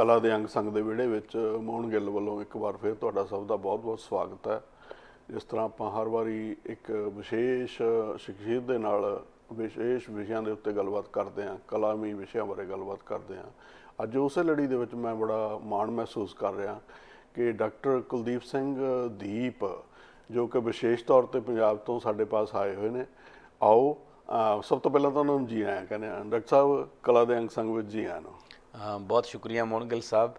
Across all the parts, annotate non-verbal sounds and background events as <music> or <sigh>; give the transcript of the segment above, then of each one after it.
ਕਲਾ ਦੇ ਅੰਗ ਸੰਗ ਦੇ ਵਿਹੜੇ ਵਿੱਚ ਮੋਹਨ ਗਿੱਲ ਵੱਲੋਂ ਇੱਕ ਵਾਰ ਫਿਰ ਤੁਹਾਡਾ ਸਭ ਦਾ ਬਹੁਤ-ਬਹੁਤ ਸਵਾਗਤ ਹੈ। ਜਿਸ ਤਰ੍ਹਾਂ ਆਪਾਂ ਹਰ ਵਾਰੀ ਇੱਕ ਵਿਸ਼ੇਸ਼ ਸ਼ਖਸੀਅਤ ਦੇ ਨਾਲ ਵਿਸ਼ੇਸ਼ ਵਿਸ਼ਿਆਂ ਦੇ ਉੱਤੇ ਗੱਲਬਾਤ ਕਰਦੇ ਹਾਂ, ਕਲਾਮੀ ਵਿਸ਼ਿਆਂ ਬਾਰੇ ਗੱਲਬਾਤ ਕਰਦੇ ਹਾਂ। ਅੱਜ ਉਸੇ ਲੜੀ ਦੇ ਵਿੱਚ ਮੈਂ ਬੜਾ ਮਾਣ ਮਹਿਸੂਸ ਕਰ ਰਿਹਾ ਕਿ ਡਾਕਟਰ ਕੁਲਦੀਪ ਸਿੰਘ ਦੀਪ, ਜੋ ਕਿ ਵਿਸ਼ੇਸ਼ ਤੌਰ ਤੇ ਪੰਜਾਬ ਤੋਂ ਸਾਡੇ ਪਾਸ ਆਏ ਹੋਏ ਨੇ, ਆਓ ਸਭ ਤੋਂ ਪਹਿਲਾਂ ਤਾਂ ਉਹਨਾਂ ਨੂੰ ਜੀ ਆਇਆਂ ਕਹਿੰਦੇ ਹਾਂ। ਡਾਕਟਰ ਸਾਹਿਬ, ਕਲਾ ਦੇ ਅੰਗ ਸੰਗ ਵਿੱਚ ਜੀ ਆਇਆਂ ਨੂੰ। ਬਹੁਤ ਸ਼ੁਕਰੀਆ ਮੋਹਨ ਗਿੱਲ ਸਾਹਿਬ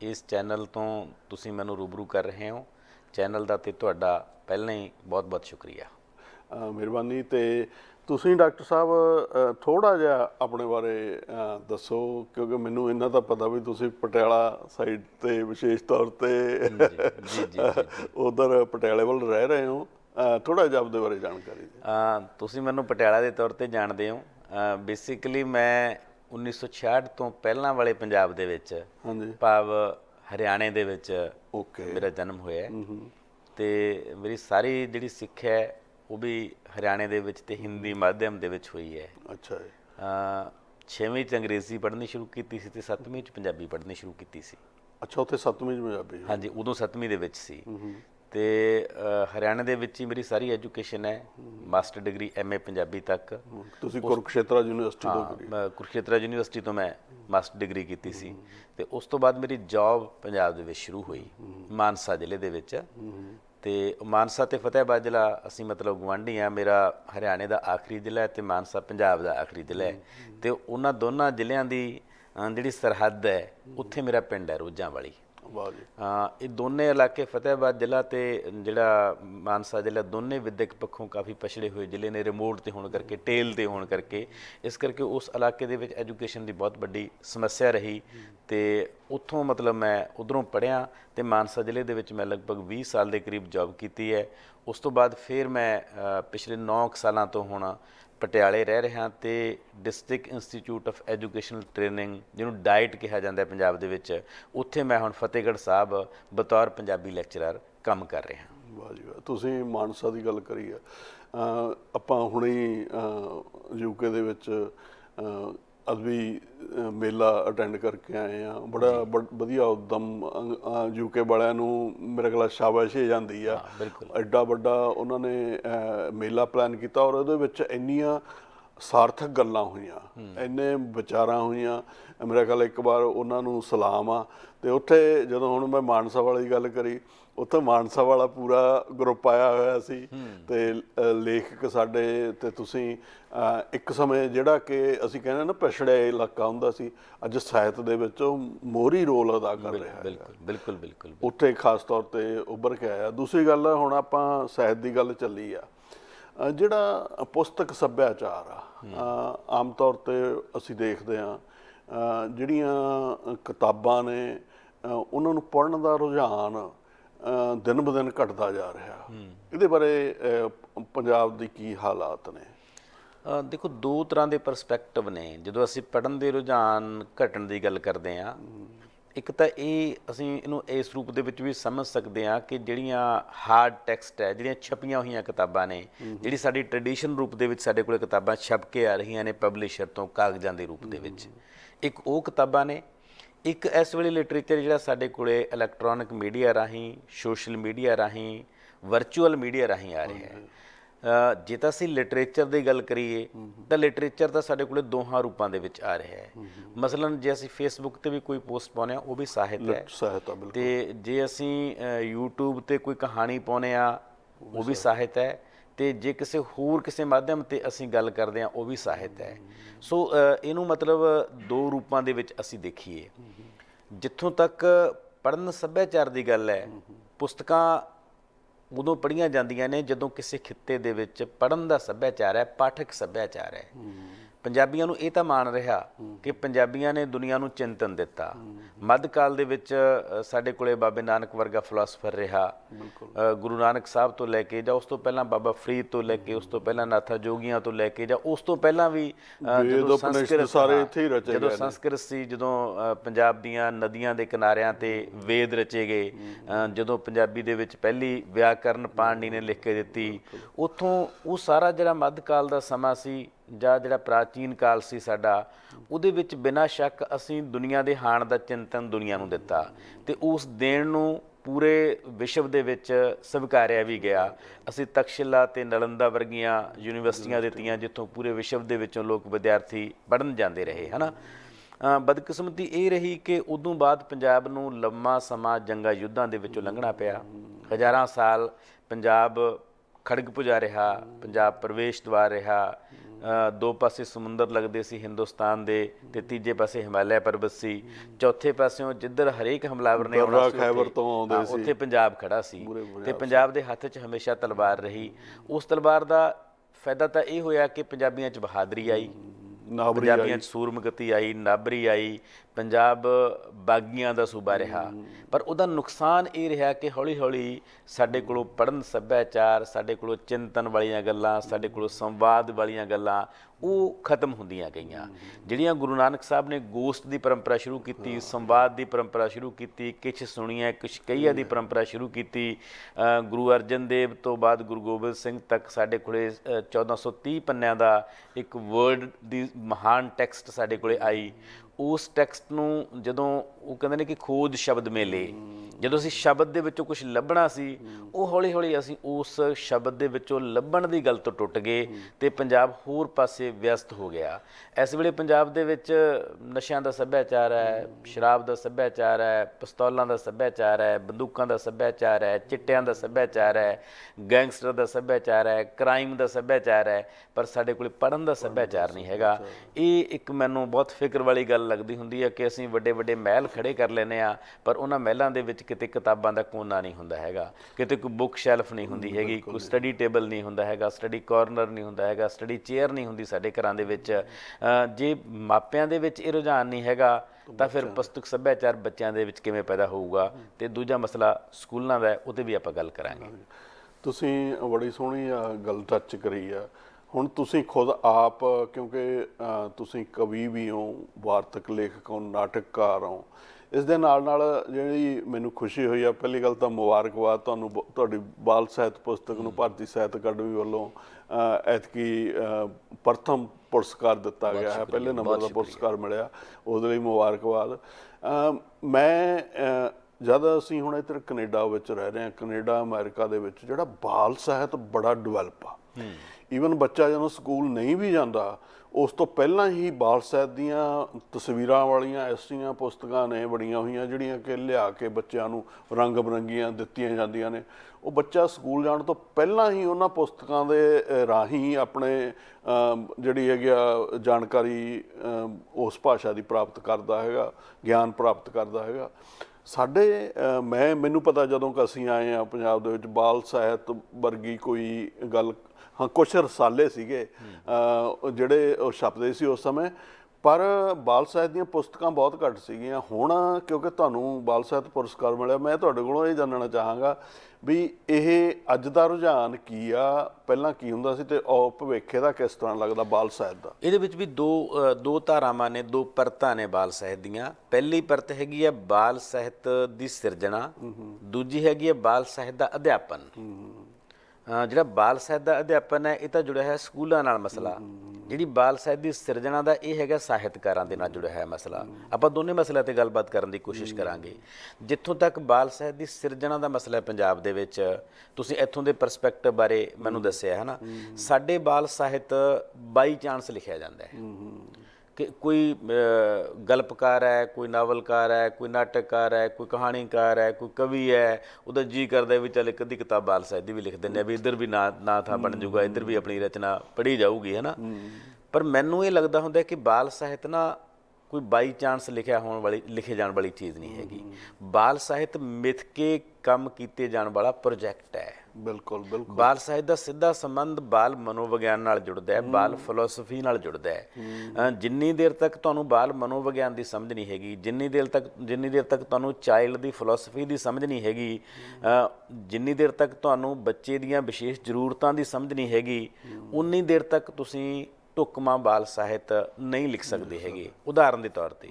ਇਸ ਚੈਨਲ ਤੋਂ ਤੁਸੀਂ ਮੈਨੂੰ ਰੂਬਰੂ ਕਰ ਰਹੇ ਹੋ। ਚੈਨਲ ਦਾ ਤੇ ਤੁਹਾਡਾ ਪਹਿਲਾਂ ਹੀ ਬਹੁਤ-ਬਹੁਤ ਸ਼ੁਕਰੀਆ। ਮਿਹਰਬਾਨੀ ਤੇ ਤੁਸੀਂ ਡਾਕਟਰ ਸਾਹਿਬ ਥੋੜਾ ਜਿਹਾ ਆਪਣੇ ਬਾਰੇ ਦੱਸੋ ਕਿਉਂਕਿ ਮੈਨੂੰ ਇਹਨਾਂ ਤਾਂ ਪਤਾ ਵੀ ਤੁਸੀਂ ਪਟਿਆਲਾ ਸਾਈਡ ਤੇ ਵਿਸ਼ੇਸ਼ ਤੌਰ ਤੇ ਜੀ, ਜੀ, <laughs> ਉਧਰ ਪਟਿਆਲੇ ਵੱਲ ਰਹਿ ਰਹੇ ਹੋ। ਥੋੜਾ ਜਿਹਾ ਆਪਦੇ ਬਾਰੇ ਜਾਣਕਾਰੀ ਅ, ਤੁਸੀਂ ਮੈਨੂੰ ਪਟਿਆਲਾ ਦੇ ਤੌਰ ਤੇ ਜਾਣਦੇ ਹੋ। ਬੇਸਿਕਲੀ ਮੈਂ 1966 ਤੋਂ ਪਹਿਲਾਂ ਵਾਲੇ ਪੰਜਾਬ ਦੇ ਵਿੱਚ ਹਾਂਜੀ। ਭਾਵ ਹਰਿਆਣੇ ਦੇ ਵਿੱਚ ਓਕੇ। ਮੇਰਾ ਜਨਮ ਹੋਇਆ ਹੈ। ਤੇ ਮੇਰੀ ਸਾਰੀ ਜਿਹੜੀ ਸਿੱਖਿਆ ਹੈ ਉਹ ਵੀ ਹਰਿਆਣੇ ਦੇ ਵਿੱਚ ਤੇ ਹਿੰਦੀ ਮਾਧਿਅਮ ਦੇ ਵਿੱਚ ਹੋਈ ਹੈ। ਅੱਛਾ ਜੀ। ਅ, ਛੇਵੀਂ ਚ ਅੰਗਰੇਜ਼ੀ ਪੜ੍ਹਨੀ ਸ਼ੁਰੂ ਕੀਤੀ ਸੀ ਤੇ ਸੱਤਵੀਂ ਚ ਪੰਜਾਬੀ ਪੜ੍ਹਨੀ ਸ਼ੁਰੂ ਕੀਤੀ ਸੀ। ਅੱਛਾ ਉੱਥੇ ਸੱਤਵੀਂ 'ਚ ਪੰਜਾਬੀ। ਹਾਂਜੀ ਉਦੋਂ ਸੱਤਵੀਂ ਦੇ ਵਿੱਚ ਸੀ। ਤੇ ਹਰਿਆਣਾ ਦੇ ਵਿੱਚ ਹੀ ਮੇਰੀ ਸਾਰੀ ਐਜੂਕੇਸ਼ਨ ਹੈ ਮਾਸਟਰ ਡਿਗਰੀ ਐਮਏ ਪੰਜਾਬੀ ਤੱਕ। ਤੁਸੀਂ ਕੁਰੂਕਸ਼ੇਤਰਾ ਯੂਨੀਵਰਸਿਟੀ ਤੋਂ ਮੈਂ ਕੁਰੂਕਸ਼ੇਤਰਾ ਯੂਨੀਵਰਸਿਟੀ ਤੋਂ ਮੈਂ ਮਾਸਟਰ ਡਿਗਰੀ ਕੀਤੀ ਸੀ। ਤੇ ਉਸ ਤੋਂ ਬਾਅਦ ਮੇਰੀ ਜੌਬ ਪੰਜਾਬ ਦੇ ਵਿੱਚ ਸ਼ੁਰੂ ਹੋਈ ਮਾਨਸਾ ਜ਼ਿਲ੍ਹੇ ਦੇ ਵਿੱਚ। ਤੇ ਮਾਨਸਾ ਤੇ ਫਤਿਹਬਾਦ ਜ਼ਿਲ੍ਹਾ ਅਸੀਂ ਮਤਲਬ ਗਵਾਂਢੀ ਆ ਮੇਰਾ ਹਰਿਆਣੇ ਦਾ ਆਖਰੀ ਜ਼ਿਲ੍ਹਾ ਹੈ ਤੇ ਮਾਨਸਾ ਪੰਜਾਬ ਦਾ ਆਖਰੀ ਜ਼ਿਲ੍ਹਾ ਹੈ। ਤੇ ਉਹਨਾਂ ਦੋਨਾਂ ਜ਼ਿਲ੍ਹਿਆਂ ਦੀ ਜਿਹੜੀ ਸਰਹੱਦ ਹੈ ਉੱਥੇ ਮੇਰਾ ਪਿੰਡ ਹੈ ਰੋਜਾਂ ਵਾਲੀ ਵਾਹ ਜੀ। ਇਹ ਦੋਨੇ ਇਲਾਕੇ ਫਤਿਹਬਾਦ ਜ਼ਿਲ੍ਹਾ ਤੇ ਜਿਹੜਾ ਮਾਨਸਾ ਜ਼ਿਲ੍ਹਾ ਦੋਨੇ ਵਿਦਿਅਕ ਪੱਖੋਂ ਕਾਫੀ ਪਛੜੇ ਹੋਏ ਜ਼ਿਲ੍ਹੇ ਨੇ ਰਿਮੋਟ ਤੇ ਹੋਣ ਕਰਕੇ ਟੇਲ ਤੇ ਹੋਣ ਕਰਕੇ। ਇਸ ਕਰਕੇ ਉਸ ਇਲਾਕੇ ਦੇ ਵਿੱਚ ਐਜੂਕੇਸ਼ਨ ਦੀ ਬਹੁਤ ਵੱਡੀ ਸਮੱਸਿਆ ਰਹੀ ਤੇ ਉੱਥੋਂ ਮਤਲਬ ਮੈਂ ਉਧਰੋਂ ਪੜਿਆ ਤੇ ਮਾਨਸਾ ਜ਼ਿਲ੍ਹੇ ਦੇ ਵਿੱਚ ਮੈਂ ਲਗਭਗ 20 ਸਾਲ ਦੇ ਕਰੀਬ ਜੌਬ ਕੀਤੀ ਹੈ। ਉਸ ਤੋਂ ਬਾਅਦ ਫਿਰ ਮੈਂ ਅ, ਪਿਛਲੇ 9 ਸਾਲਾਂ ਤੋਂ ਹੁਣ ਪਟਿਆਲੇ ਰਹਿ ਰਿਹਾ ਤੇ district institute of educational training ਜਿਹਨੂੰ ਡਾਈਟ ਕਿਹਾ ਜਾਂਦਾ ਹੈ ਪੰਜਾਬ ਦੇ ਵਿੱਚ, ਉੱਥੇ ਮੈਂ ਹੁਣ ਫਤਿਹਗੜ੍ਹ ਸਾਹਿਬ ਬਤੌਰ ਪੰਜਾਬੀ ਲੈਕਚਰਰ ਕੰਮ ਕਰ ਰਿਹਾ। ਵਾਹ ਜੀ ਵਾਹ, ਤੁਸੀਂ ਮਾਨਸਾ ਦੀ ਗੱਲ ਕਰੀ ਆ ਆਪਾਂ ਹੁਣੇ ਯੂਕੇ ਦੇ ਵਿੱਚ ਅਦਬੀ ਮੇਲਾ ਅਟੈਂਡ ਕਰਕੇ ਆਏ ਆ ਬੜਾ ਵਧੀਆ ਉਦਮ ਯੂਕੇ ਵਾਲਿਆਂ ਨੂੰ ਮੇਰੇ ਖਿਆਲ ਸ਼ਾਬਾਸ਼ ਹੀ ਜਾਂਦੀ ਆ। ਐਡਾ ਵੱਡਾ ਉਹਨਾਂ ਨੇ ਮੇਲਾ ਪਲਾਨ ਕੀਤਾ ਔਰ ਉਹਦੇ ਵਿੱਚ ਇੰਨੀਆਂ ਸਾਰਥਕ ਗੱਲਾਂ ਹੋਈਆਂ। ਇੰਨੇ ਵਿਚਾਰਾਂ ਹੋਈਆਂ। ਮੇਰੇ ਖਿਆਲ ਇੱਕ ਵਾਰ ਉਹਨਾਂ ਨੂੰ ਸਲਾਮ ਆ। ਤੇ ਉੱਥੇ ਜਦੋਂ ਹੁਣ ਮੈਂ ਮਾਨਸਾ ਵਾਲੀ ਗੱਲ ਕਰੀ ਉੱਥੇ ਮਾਨਸਾ ਵਾਲਾ ਪੂਰਾ ਗਰੁੱਪ ਆਇਆ ਹੋਇਆ ਸੀ ਤੇ ਲੇਖਕ ਸਾਡੇ ਤੇ ਤੁਸੀਂ ਇੱਕ ਸਮੇਂ ਜਿਹੜਾ ਕਿ ਅਸੀਂ ਕਹਿੰਦੇ ਨਾ ਪਛੜਿਆ ਇਲਾਕਾ ਹੁੰਦਾ ਸੀ ਅੱਜ ਸਾਹਿਤ ਦੇ ਵਿੱਚ ਉਹ ਮੋਹਰੀ ਰੋਲ ਅਦਾ ਕਰ ਰਿਹਾ ਹੈ। ਬਿਲਕੁਲ ਬਿਲਕੁਲ ਬਿਲਕੁਲ। ਉੱਥੇ ਖਾਸ ਤੌਰ ਤੇ ਉੱਭਰ ਕੇ ਆਇਆ। ਦੂਸਰੀ ਗੱਲ ਹੁਣ ਆਪਾਂ ਸਾਹਿਤ ਦੀ ਗੱਲ ਚੱਲੀ ਆ। ਜਿਹੜਾ ਪੁਸਤਕ ਸੱਭਿਆਚਾਰ ਆ ਆਮ ਤੌਰ ਤੇ ਅਸੀਂ ਦੇਖਦੇ ਆ ਜਿਹੜੀਆਂ ਕਿਤਾਬਾਂ ਨੇ ਉਹਨਾਂ ਨੂੰ ਪੜ੍ਹਨ ਦਾ ਰੁਝਾਨ ਦਿਨ ਬ ਦਿਨ ਘਟਦਾ ਜਾ ਰਿਹਾ। ਇਹਦੇ ਬਾਰੇ ਪੰਜਾਬ ਦੀ ਕੀ ਹਾਲਾਤ ਨੇ? ਦੇਖੋ ਦੋ ਤਰ੍ਹਾਂ ਦੇ ਪਰਸਪੈਕਟਿਵ ਨੇ। ਜਦੋਂ ਅਸੀਂ ਪੜਨ ਦੇ ਰੁਝਾਨ ਘਟਣ ਦੀ ਗੱਲ ਕਰਦੇ ਆ ਇੱਕ ਤਾਂ ਇਹ ਅਸੀਂ ਇਹਨੂੰ ਇਸ ਰੂਪ ਦੇ ਵਿੱਚ ਵੀ ਸਮਝ ਸਕਦੇ ਆ ਕਿ ਜਿਹੜੀਆਂ ਹਾਰਡ ਟੈਕਸਟ ਹੈ ਜਿਹੜੀਆਂ ਛਪੀਆਂ ਹੋਈਆਂ ਕਿਤਾਬਾਂ ਨੇ ਜਿਹੜੀ ਸਾਡੀ ਟ੍ਰੈਡੀਸ਼ਨ ਰੂਪ ਦੇ ਵਿੱਚ ਸਾਡੇ ਕੋਲੇ ਕਿਤਾਬਾਂ ਛਪ ਕੇ ਆ ਰਹੀਆਂ ਨੇ ਪਬਲਿਸ਼ਰ ਤੋਂ ਕਾਗਜ਼ਾਂ ਦੇ ਰੂਪ ਦੇ ਵਿੱਚ। ਇੱਕ ਉਹ ਕਿਤਾਬਾਂ ਨੇ ਇੱਕ ਇਸ ਵੇਲੇ ਲਿਟਰੇਚਰ ਜਿਹੜਾ ਸਾਡੇ ਕੋਲੇ ਇਲੈਕਟ੍ਰੋਨਿਕ ਮੀਡੀਆ ਰਾਹੀਂ ਸੋਸ਼ਲ ਮੀਡੀਆ ਰਾਹੀਂ ਵਰਚੁਅਲ ਮੀਡੀਆ ਰਾਹੀਂ ਆ ਰਿਹਾ ਹੈ। ਜੇ ਤਾਂ ਅਸੀਂ ਲਿਟਰੇਚਰ ਦੀ ਗੱਲ ਕਰੀਏ ਤਾਂ ਲਿਟਰੇਚਰ ਤਾਂ ਸਾਡੇ ਕੋਲੇ ਦੋਹਾਂ ਰੂਪਾਂ ਦੇ ਵਿੱਚ ਆ ਰਿਹਾ ਹੈ। ਮਸਲਨ ਜੇ ਅਸੀਂ ਫੇਸਬੁੱਕ ਤੇ ਵੀ ਕੋਈ ਪੋਸਟ ਪਾਉਂਦੇ ਆ ਉਹ ਵੀ ਸਾਹਿਤ ਹੈ। ਸਹਾਇਤਾ ਬਿਲਕੁਲ। ਤੇ ਜੇ ਅਸੀਂ YouTube ਤੇ ਕੋਈ ਕਹਾਣੀ ਪਾਉਂਦੇ ਆ ਉਹ ਵੀ ਸਾਹਿਤ ਹੈ। ਤੇ ਜੇ ਕਿਸੇ ਹੋਰ ਕਿਸੇ ਮਾਧਿਅਮ ਤੇ ਅਸੀਂ ਗੱਲ ਕਰਦੇ ਹਾਂ, ਉਹ ਵੀ ਸਾਹਿਤ ਹੈ। ਸੋ ਇਹਨੂੰ ਮਤਲਬ ਦੋ ਰੂਪਾਂ ਦੇ ਵਿੱਚ ਅਸੀਂ ਦੇਖੀਏ। ਜਿੱਥੋਂ ਤੱਕ ਪੜਨ ਸੱਭਿਆਚਾਰ ਦੀ ਗੱਲ ਹੈ, ਪੁਸਤਕਾਂ ਉਦੋਂ ਪੜ੍ਹੀਆਂ ਜਾਂਦੀਆਂ ਨੇ ਜਦੋਂ ਕਿਸੇ ਖਿੱਤੇ ਦੇ ਵਿੱਚ ਪੜਨ ਦਾ ਸੱਭਿਆਚਾਰ ਹੈ, ਪਾਠਕ ਸੱਭਿਆਚਾਰ ਹੈ। ਪੰਜਾਬੀਆਂ ਨੂੰ ਇਹ ਤਾਂ ਮਾਣ ਰਿਹਾ ਕਿ ਪੰਜਾਬੀਆਂ ਨੇ ਦੁਨੀਆ ਨੂੰ ਚਿੰਤਨ ਦਿੱਤਾ। ਮੱਧਕਾਲ ਦੇ ਵਿੱਚ ਸਾਡੇ ਕੋਲੇ ਬਾਬੇ ਨਾਨਕ ਵਰਗਾ ਫਿਲਾਸਫਰ ਰਿਹਾ। ਗੁਰੂ ਨਾਨਕ ਸਾਹਿਬ ਤੋਂ ਲੈ ਕੇ ਜਾਂ ਉਸ ਤੋਂ ਪਹਿਲਾਂ ਬਾਬਾ ਫਰੀਦ ਤੋਂ ਲੈ ਕੇ ਉਸ ਤੋਂ ਪਹਿਲਾਂ ਨਾਥਾ ਜੋਗੀਆਂ ਤੋਂ ਲੈ ਕੇ ਜਾਂ ਉਸ ਤੋਂ ਪਹਿਲਾਂ ਵੀ ਜਦੋਂ ਸੰਸਕ੍ਰਿਤ ਸਾਰੇ ਹਾਂ, ਇੱਥੇ ਹੀ ਰਚੇ ਜਦੋਂ ਗਏ ਨੇ। ਸੰਸਕ੍ਰਿਤ ਸੀ ਜਦੋਂ ਪੰਜਾਬ ਦੀਆਂ ਨਦੀਆਂ ਦੇ ਕਿਨਾਰਿਆਂ ਤੇ ਵੇਦ ਰਚੇ ਗਏ ਜਦੋਂ ਪੰਜਾਬੀ ਦੇ ਵਿੱਚ ਪਹਿਲੀ ਵਿਆਕਰਨ ਪਾਣਨੀ ਨੇ ਲਿਖ ਕੇ ਦਿੱਤੀ। ਉੱਥੋਂ ਉਹ ਸਾਰਾ ਜਿਹੜਾ ਮੱਧਕਾਲ ਦਾ ਸਮਾਂ ਸੀ ਜਾਂ ਜਿਹੜਾ ਪ੍ਰਾਚੀਨ ਕਾਲ ਸੀ ਸਾਡਾ ਉਹਦੇ ਵਿੱਚ ਬਿਨਾਂ ਸ਼ੱਕ ਅਸੀਂ ਦੁਨੀਆ ਦੇ ਹਾਣ ਦਾ ਚਿੰਤਨ ਦੁਨੀਆ ਨੂੰ ਦਿੱਤਾ ਤੇ ਉਸ ਦੇਣ ਨੂੰ ਪੂਰੇ ਵਿਸ਼ਵ ਦੇ ਵਿੱਚ ਸਵੀਕਾਰਿਆ ਵੀ ਗਿਆ। ਅਸੀਂ ਤਕਸ਼ਿਲਾ ਤੇ ਨਲੰਦਾ ਵਰਗੀਆਂ ਯੂਨੀਵਰਸਿਟੀਆਂ ਦਿੱਤੀਆਂ ਜਿੱਥੋਂ ਪੂਰੇ ਵਿਸ਼ਵ ਦੇ ਵਿੱਚੋਂ ਲੋਕ ਵਿਦਿਆਰਥੀ ਪੜ੍ਹਨ ਜਾਂਦੇ ਰਹੇ ਹਨਾ? ਅ, ਬਦਕਿਸਮਤੀ ਇਹ ਰਹੀ ਕਿ ਉਦੋਂ ਬਾਅਦ ਪੰਜਾਬ ਨੂੰ ਲੰਮਾ ਸਮਾਂ ਜੰਗਾਂ ਯੁੱਧਾਂ ਦੇ ਵਿੱਚੋਂ ਲੰਘਣਾ ਪਿਆ। ਹਜ਼ਾਰਾਂ ਸਾਲ ਪੰਜਾਬ ਖੜਗ ਪੁਜਾ ਰਿਹਾ ਪੰਜਾਬ ਪ੍ਰਵੇਸ਼ ਦਵਾਰ ਰਿਹਾ ਦੋ ਪਾਸੇ ਸਮੁੰਦਰ ਲੱਗਦੇ ਸੀ ਹਿੰਦੁਸਤਾਨ ਦੇ ਤੇ ਤੀਜੇ ਪਾਸੇ ਹਿਮਾਲਿਆ ਪਰਬਤ ਸੀ। ਚੌਥੇ ਪਾਸਿਓਂ ਜਿੱਧਰ ਹਰੇਕ ਹਮਲਾਵਰ ਨੇ ਆਉਣਾ ਸੀ ਖੈਬਰ ਤੋਂ ਆਉਂਦੇ ਸੀ। ਉੱਥੇ ਪੰਜਾਬ ਖੜਾ ਸੀ। ਤੇ ਪੰਜਾਬ ਦੇ ਹੱਥ 'ਚ ਹਮੇਸ਼ਾ ਤਲਵਾਰ ਰਹੀ। ਉਸ ਤਲਵਾਰ ਦਾ ਫਾਇਦਾ ਤਾਂ ਇਹ ਹੋਇਆ ਕਿ ਪੰਜਾਬੀਆਂ 'ਚ ਬਹਾਦਰੀ ਆਈ। ਨਾਬਰੀ ਪੰਜਾਬੀਆਂ 'ਚ ਸੂਰਮਗਤੀ ਆਈ ਨਾਬਰੀ ਆਈ। ਪੰਜਾਬ ਬਾਗੀਆਂ ਦਾ ਸੂਬਾ ਰਿਹਾ। ਪਰ ਉਹਦਾ ਨੁਕਸਾਨ ਇਹ ਰਿਹਾ ਕਿ ਹੌਲੀ-ਹੌਲੀ ਸਾਡੇ ਕੋਲੋਂ ਪੜਨ ਸੱਭਿਆਚਾਰ ਸਾਡੇ ਕੋਲੋਂ ਚਿੰਤਨ ਵਾਲੀਆਂ ਗੱਲਾਂ ਸਾਡੇ ਕੋਲੋਂ ਸੰਵਾਦ ਵਾਲੀਆਂ ਗੱਲਾਂ ਉਹ ਖਤਮ ਹੁੰਦੀਆਂ ਗਈਆਂ। ਜਿਹੜੀਆਂ ਗੁਰੂ ਨਾਨਕ ਸਾਹਿਬ ਨੇ ਗੋਸ਼ਟ ਦੀ ਪਰੰਪਰਾ ਸ਼ੁਰੂ ਕੀਤੀ ਸੰਵਾਦ ਦੀ ਪਰੰਪਰਾ ਸ਼ੁਰੂ ਕੀਤੀ ਕਿਛ ਸੁਣੀਆਂ ਕੁਛ ਕਹੀਆਂ ਦੀ ਪਰੰਪਰਾ ਸ਼ੁਰੂ ਕੀਤੀ ਗੁਰੂ ਅਰਜਨ ਦੇਵ ਤੋਂ ਬਾਅਦ ਗੁਰੂ ਗੋਬਿੰਦ ਸਿੰਘ ਤੱਕ ਸਾਡੇ ਕੋਲੇ ਅ, 1430 ਪੰਨਿਆਂ ਦਾ ਇੱਕ ਵਰਡ ਦੀ ਮਹਾਨ ਟੈਕਸਟ ਸਾਡੇ ਕੋਲੇ ਆਈ। ਉਸ ਟੈਕਸਟ ਨੂੰ ਜਦੋਂ ਉਹ ਕਹਿੰਦੇ ਨੇ ਕਿ ਖੋਜ ਸ਼ਬਦ ਮੇਲੇ, ਜਦੋਂ ਅਸੀਂ ਸ਼ਬਦ ਦੇ ਵਿੱਚੋਂ ਕੁਝ ਲੱਭਣਾ ਸੀ, ਉਹ ਹੌਲੀ ਹੌਲੀ ਅਸੀਂ ਉਸ ਸ਼ਬਦ ਦੇ ਵਿੱਚੋਂ ਲੱਭਣ ਦੀ ਗੱਲ ਤੋਂ ਟੁੱਟ ਗਏ ਤੇ ਪੰਜਾਬ ਹੋਰ ਪਾਸੇ ਵਿਅਸਤ ਹੋ ਗਿਆ। ਇਸ ਵੇਲੇ ਪੰਜਾਬ ਦੇ ਵਿੱਚ ਨਸ਼ਿਆਂ ਦਾ ਸੱਭਿਆਚਾਰ ਹੈ, ਸ਼ਰਾਬ ਦਾ ਸੱਭਿਆਚਾਰ ਹੈ, ਪਿਸਤੌਲਾਂ ਦਾ ਸੱਭਿਆਚਾਰ ਹੈ, ਬੰਦੂਕਾਂ ਦਾ ਸੱਭਿਆਚਾਰ ਹੈ, ਚਿੱਟਿਆਂ ਦਾ ਸੱਭਿਆਚਾਰ ਹੈ, ਗੈਂਗਸਟਰ ਦਾ ਸੱਭਿਆਚਾਰ ਹੈ, ਕ੍ਰਾਈਮ ਦਾ ਸੱਭਿਆਚਾਰ ਹੈ, ਪਰ ਸਾਡੇ ਕੋਲ ਪੜਨ ਦਾ ਸੱਭਿਆਚਾਰ ਨਹੀਂ ਹੈਗਾ। ਇਹ ਇੱਕ ਮੈਨੂੰ ਬਹੁਤ ਫਿਕਰ ਵਾਲੀ ਗੱਲ ਲੱਗਦੀ ਹੁੰਦੀ ਹੈ ਕਿ ਅਸੀਂ ਵੱਡੇ ਵੱਡੇ ਮਹਿਲ ਖੜੇ ਕਰ ਲੈਨੇ ਆ ਪਰ ਉਹਨਾਂ ਮਹਿਲਾਂ ਦੇ ਵਿੱਚ ਕਿਤੇ ਕਿਤਾਬਾਂ ਦਾ ਕੋਨਾ ਨਹੀਂ ਹੁੰਦਾ ਹੈਗਾ ਕਿਤੇ ਕੋਈ ਬੁੱਕ ਸ਼ੈਲਫ ਨਹੀਂ ਹੁੰਦੀ ਹੈਗੀ ਕੋਈ ਸਟੱਡੀ ਟੇਬਲ ਨਹੀਂ ਹੁੰਦਾ ਹੈਗਾ ਸਟੱਡੀ ਕਾਰਨਰ ਨਹੀਂ ਹੁੰਦਾ ਹੈਗਾ ਸਟੱਡੀ ਚੇਅਰ ਨਹੀਂ ਹੁੰਦੀ ਸਾਡੇ ਘਰਾਂ ਦੇ ਵਿੱਚ। ਜੇ ਮਾਪਿਆਂ ਦੇ ਵਿੱਚ ਇਹ ਰੁਝਾਨ ਨਹੀਂ ਹੈਗਾ ਤਾਂ ਫਿਰ ਪੁਸਤਕ ਸੱਭਿਆਚਾਰ ਬੱਚਿਆਂ ਦੇ ਵਿੱਚ ਕਿਵੇਂ ਪੈਦਾ ਹੋਊਗਾ? ਤੇ ਦੂਜਾ ਮਸਲਾ ਸਕੂਲਾਂ ਦਾ ਹੈ, ਉਹਤੇ ਵੀ ਆਪਾਂ ਗੱਲ ਕਰਾਂਗੇ। ਤੁਸੀਂ ਬੜੀ ਸੋਹਣੀ ਗੱਲ ਟੱਚ ਕਰੀ ਆ। ਹੁਣ ਤੁਸੀਂ ਖੁਦ ਆਪ ਕਿਉਂਕਿ ਤੁਸੀਂ ਕਵੀ ਵੀ ਹੋ ਵਾਰਤਕ ਲੇਖਕ ਹੋ ਨਾਟਕਕਾਰ ਹੋ ਇਸ ਦੇ ਨਾਲ ਨਾਲ ਜਿਹੜੀ ਮੈਨੂੰ ਖੁਸ਼ੀ ਹੋਈ ਆ ਪਹਿਲੀ ਗੱਲ ਤਾਂ ਮੁਬਾਰਕਬਾਦ ਤੁਹਾਨੂੰ ਤੁਹਾਡੀ ਬਾਲ ਸਾਹਿਤ ਪੁਸਤਕ ਨੂੰ ਭਾਰਤੀ ਸਾਹਿਤ ਅਕਾਦਮੀ ਵੱਲੋਂ ਐਤਕੀ ਪ੍ਰਥਮ ਪੁਰਸਕਾਰ ਦਿੱਤਾ ਗਿਆ ਹੈ। ਪਹਿਲੇ ਨੰਬਰ ਦਾ ਪੁਰਸਕਾਰ ਮਿਲਿਆ ਉਹਦੇ ਲਈ ਮੁਬਾਰਕਬਾਦ। ਮੈਂ ਜਦ ਅਸੀਂ ਹੁਣ ਇੱਧਰ ਕੈਨੇਡਾ ਵਿੱਚ ਰਹਿ ਰਹੇ ਹਾਂ ਕੈਨੇਡਾ ਅਮਰੀਕਾ ਦੇ ਵਿੱਚ ਜਿਹੜਾ ਬਾਲ ਸਾਹਿਤ ਬੜਾ ਡਿਵੈਲਪ ਆ। ਈਵਨ ਬੱਚਾ ਜਦੋਂ ਸਕੂਲ ਨਹੀਂ ਵੀ ਜਾਂਦਾ, ਉਸ ਤੋਂ ਪਹਿਲਾਂ ਹੀ ਬਾਲ ਸਾਹਿਤ ਦੀਆਂ ਤਸਵੀਰਾਂ ਵਾਲੀਆਂ ਐਸੀਆਂ ਪੁਸਤਕਾਂ ਨੇ ਬੜੀਆਂ ਹੋਈਆਂ, ਜਿਹੜੀਆਂ ਕਿ ਲਿਆ ਕੇ ਬੱਚਿਆਂ ਨੂੰ ਰੰਗ ਬਰੰਗੀਆਂ ਦਿੱਤੀਆਂ ਜਾਂਦੀਆਂ ਨੇ। ਉਹ ਬੱਚਾ ਸਕੂਲ ਜਾਣ ਤੋਂ ਪਹਿਲਾਂ ਹੀ ਉਹਨਾਂ ਪੁਸਤਕਾਂ ਦੇ ਰਾਹੀਂ ਆਪਣੇ ਜਿਹੜੀ ਹੈਗੀ ਆ ਜਾਣਕਾਰੀ ਉਸ ਭਾਸ਼ਾ ਦੀ ਪ੍ਰਾਪਤ ਕਰਦਾ ਹੈਗਾ, ਗਿਆਨ ਪ੍ਰਾਪਤ ਕਰਦਾ ਹੈਗਾ। ਸਾਡੇ ਮੈਂ, ਮੈਨੂੰ ਪਤਾ ਜਦੋਂ ਕਿ ਅਸੀਂ ਆਏ ਆ ਪੰਜਾਬ ਦੇ ਵਿੱਚ, ਬਾਲ ਸਾਹਿਤ ਵਰਗੀ ਕੋਈ ਗੱਲ ਹਾਂ ਕੁਛ ਰਸਾਲੇ ਸੀਗੇ ਜਿਹੜੇ ਉਹ ਛਪਦੇ ਸੀ ਉਸ ਸਮੇਂ। ਪਰ ਬਾਲ ਸਾਹਿਤ ਦੀਆਂ ਪੁਸਤਕਾਂ ਬਹੁਤ ਘੱਟ ਸੀਗੀਆਂ। ਹੁਣ ਕਿਉਂਕਿ ਤੁਹਾਨੂੰ ਬਾਲ ਸਾਹਿਤ ਪੁਰਸਕਾਰ ਮਿਲਿਆ ਮੈਂ ਤੁਹਾਡੇ ਕੋਲੋਂ ਇਹ ਜਾਣਨਾ ਚਾਹਾਂਗਾ ਵੀ ਇਹ ਅੱਜ ਦਾ ਰੁਝਾਨ ਕੀ ਆ ਪਹਿਲਾਂ ਕੀ ਹੁੰਦਾ ਸੀ ਤੇ ਉਹ ਭਵਿੱਖ ਦਾ ਕਿਸ ਤਰ੍ਹਾਂ ਲੱਗਦਾ ਬਾਲ ਸਾਹਿਤ ਦਾ? ਇਹਦੇ ਵਿੱਚ ਵੀ ਦੋ ਦੋ ਧਾਰਾਵਾਂ ਨੇ ਦੋ ਪਰਤਾਂ ਨੇ ਬਾਲ ਸਾਹਿਤ ਦੀਆਂ। ਪਹਿਲੀ ਪਰਤ ਹੈਗੀ ਹੈ ਬਾਲ ਸਾਹਿਤ ਦੀ ਸਿਰਜਣਾ ਦੂਜੀ ਹੈਗੀ ਹੈ ਬਾਲ ਸਾਹਿਤ ਦਾ ਅਧਿਆਪਨ। ਜਿਹੜਾ ਬਾਲ ਸਾਹਿਤ ਦਾ ਅਧਿਆਪਨ ਹੈ ਇਹ ਤਾਂ ਜੁੜਿਆ ਹੈ ਸਕੂਲਾਂ ਨਾਲ ਮਸਲਾ। ਜਿਹੜੀ ਬਾਲ ਸਾਹਿਤ ਦੀ ਸਿਰਜਣਾ ਦਾ ਇਹ ਹੈਗਾ ਸਾਹਿਤਕਾਰਾਂ ਦੇ ਨਾਲ ਜੁੜਿਆ ਹੈ ਮਸਲਾ ਆਪਾਂ ਦੋਨੇ ਮਸਲਿਆਂ ਤੇ ਗੱਲਬਾਤ ਕਰਨ ਦੀ ਕੋਸ਼ਿਸ਼ ਕਰਾਂਗੇ। ਜਿੱਥੋਂ ਤੱਕ ਬਾਲ ਸਾਹਿਤ ਦੀ ਸਿਰਜਣਾ ਦਾ ਮਸਲਾ ਹੈ ਪੰਜਾਬ ਦੇ ਵਿੱਚ ਤੁਸੀਂ ਇੱਥੋਂ ਦੇ ਪਰਸਪੈਕਟਿਵ ਬਾਰੇ ਮੈਨੂੰ ਦੱਸਿਆ ਹੈ ਨਾ ਸਾਡੇ ਬਾਲ ਸਾਹਿਤ ਬਾਈ ਚਾਂਸ ਲਿਖਿਆ ਜਾਂਦਾ ਹੈ। ਕਿ ਕੋਈ ਗਲਪਕਾਰ ਹੈ ਕੋਈ ਨਾਵਲਕਾਰ ਹੈ ਕੋਈ ਨਾਟਕਕਾਰ ਹੈ ਕੋਈ ਕਹਾਣੀਕਾਰ ਹੈ ਕੋਈ ਕਵੀ ਹੈ ਉਹਦਾ ਜੀ ਕਰਦਾ ਵੀ ਚੱਲ ਇੱਕ ਅੱਧੀ ਕਿਤਾਬ ਬਾਲ ਸਾਹਿਤ ਦੀ ਵੀ ਲਿਖ ਦਿੰਦੇ ਆ ਵੀ ਇੱਧਰ ਵੀ ਨਾ ਨਾ ਥਾ ਬਣ ਜਾਊਗਾ ਇੱਧਰ ਵੀ ਆਪਣੀ ਰਚਨਾ ਪੜ੍ਹੀ ਜਾਊਗੀ ਹੈ ਨਾ? ਪਰ ਮੈਨੂੰ ਇਹ ਲੱਗਦਾ ਹੁੰਦਾ ਕਿ ਬਾਲ ਸਾਹਿਤ ਨਾ ਕੋਈ ਬਾਈ ਚਾਂਸ ਲਿਖਿਆ ਹੋਣ ਵਾਲੀ ਲਿਖੇ ਜਾਣ ਵਾਲੀ ਚੀਜ਼ ਨਹੀਂ ਹੈਗੀ। ਬਾਲ ਸਾਹਿਤ ਮਿਥ ਕੇ ਕੰਮ ਕੀਤੇ ਜਾਣ ਵਾਲਾ ਪ੍ਰੋਜੈਕਟ ਹੈ। ਬਿਲਕੁਲ ਬਿਲਕੁਲ। ਬਾਲ ਸਾਹਿਤ ਦਾ ਸਿੱਧਾ ਸੰਬੰਧ ਬਾਲ ਮਨੋਵਿਗਿਆਨ ਨਾਲ ਜੁੜਦਾ ਹੈ ਬਾਲ ਫਿਲਾਸਫੀ ਨਾਲ ਜੁੜਦਾ ਹੈ। ਜਿੰਨੀ ਦੇਰ ਤੱਕ ਤੁਹਾਨੂੰ ਬਾਲ ਮਨੋਵਿਗਿਆਨ ਦੀ ਸਮਝ ਨਹੀਂ ਹੈਗੀ ਜਿੰਨੀ ਦੇਰ ਤੱਕ ਜਿੰਨੀ ਦੇਰ ਤੱਕ ਤੁਹਾਨੂੰ ਚਾਈਲਡ ਦੀ ਫਿਲਾਸਫੀ ਦੀ ਸਮਝ ਨਹੀਂ ਹੈਗੀ ਜਿੰਨੀ ਦੇਰ ਤੱਕ ਤੁਹਾਨੂੰ ਬੱਚੇ ਦੀਆਂ ਵਿਸ਼ੇਸ਼ ਜ਼ਰੂਰਤਾਂ ਦੀ ਸਮਝ ਨਹੀਂ ਹੈਗੀ ਉਨੀ ਦੇਰ ਤੱਕ ਤੁਸੀਂ ਢੁਕਵਾਂ ਬਾਲ ਸਾਹਿਤ ਨਹੀਂ ਲਿਖ ਸਕਦੇ ਹੈਗੇ ਉਦਾਹਰਨ ਦੇ ਤੌਰ ਤੇ।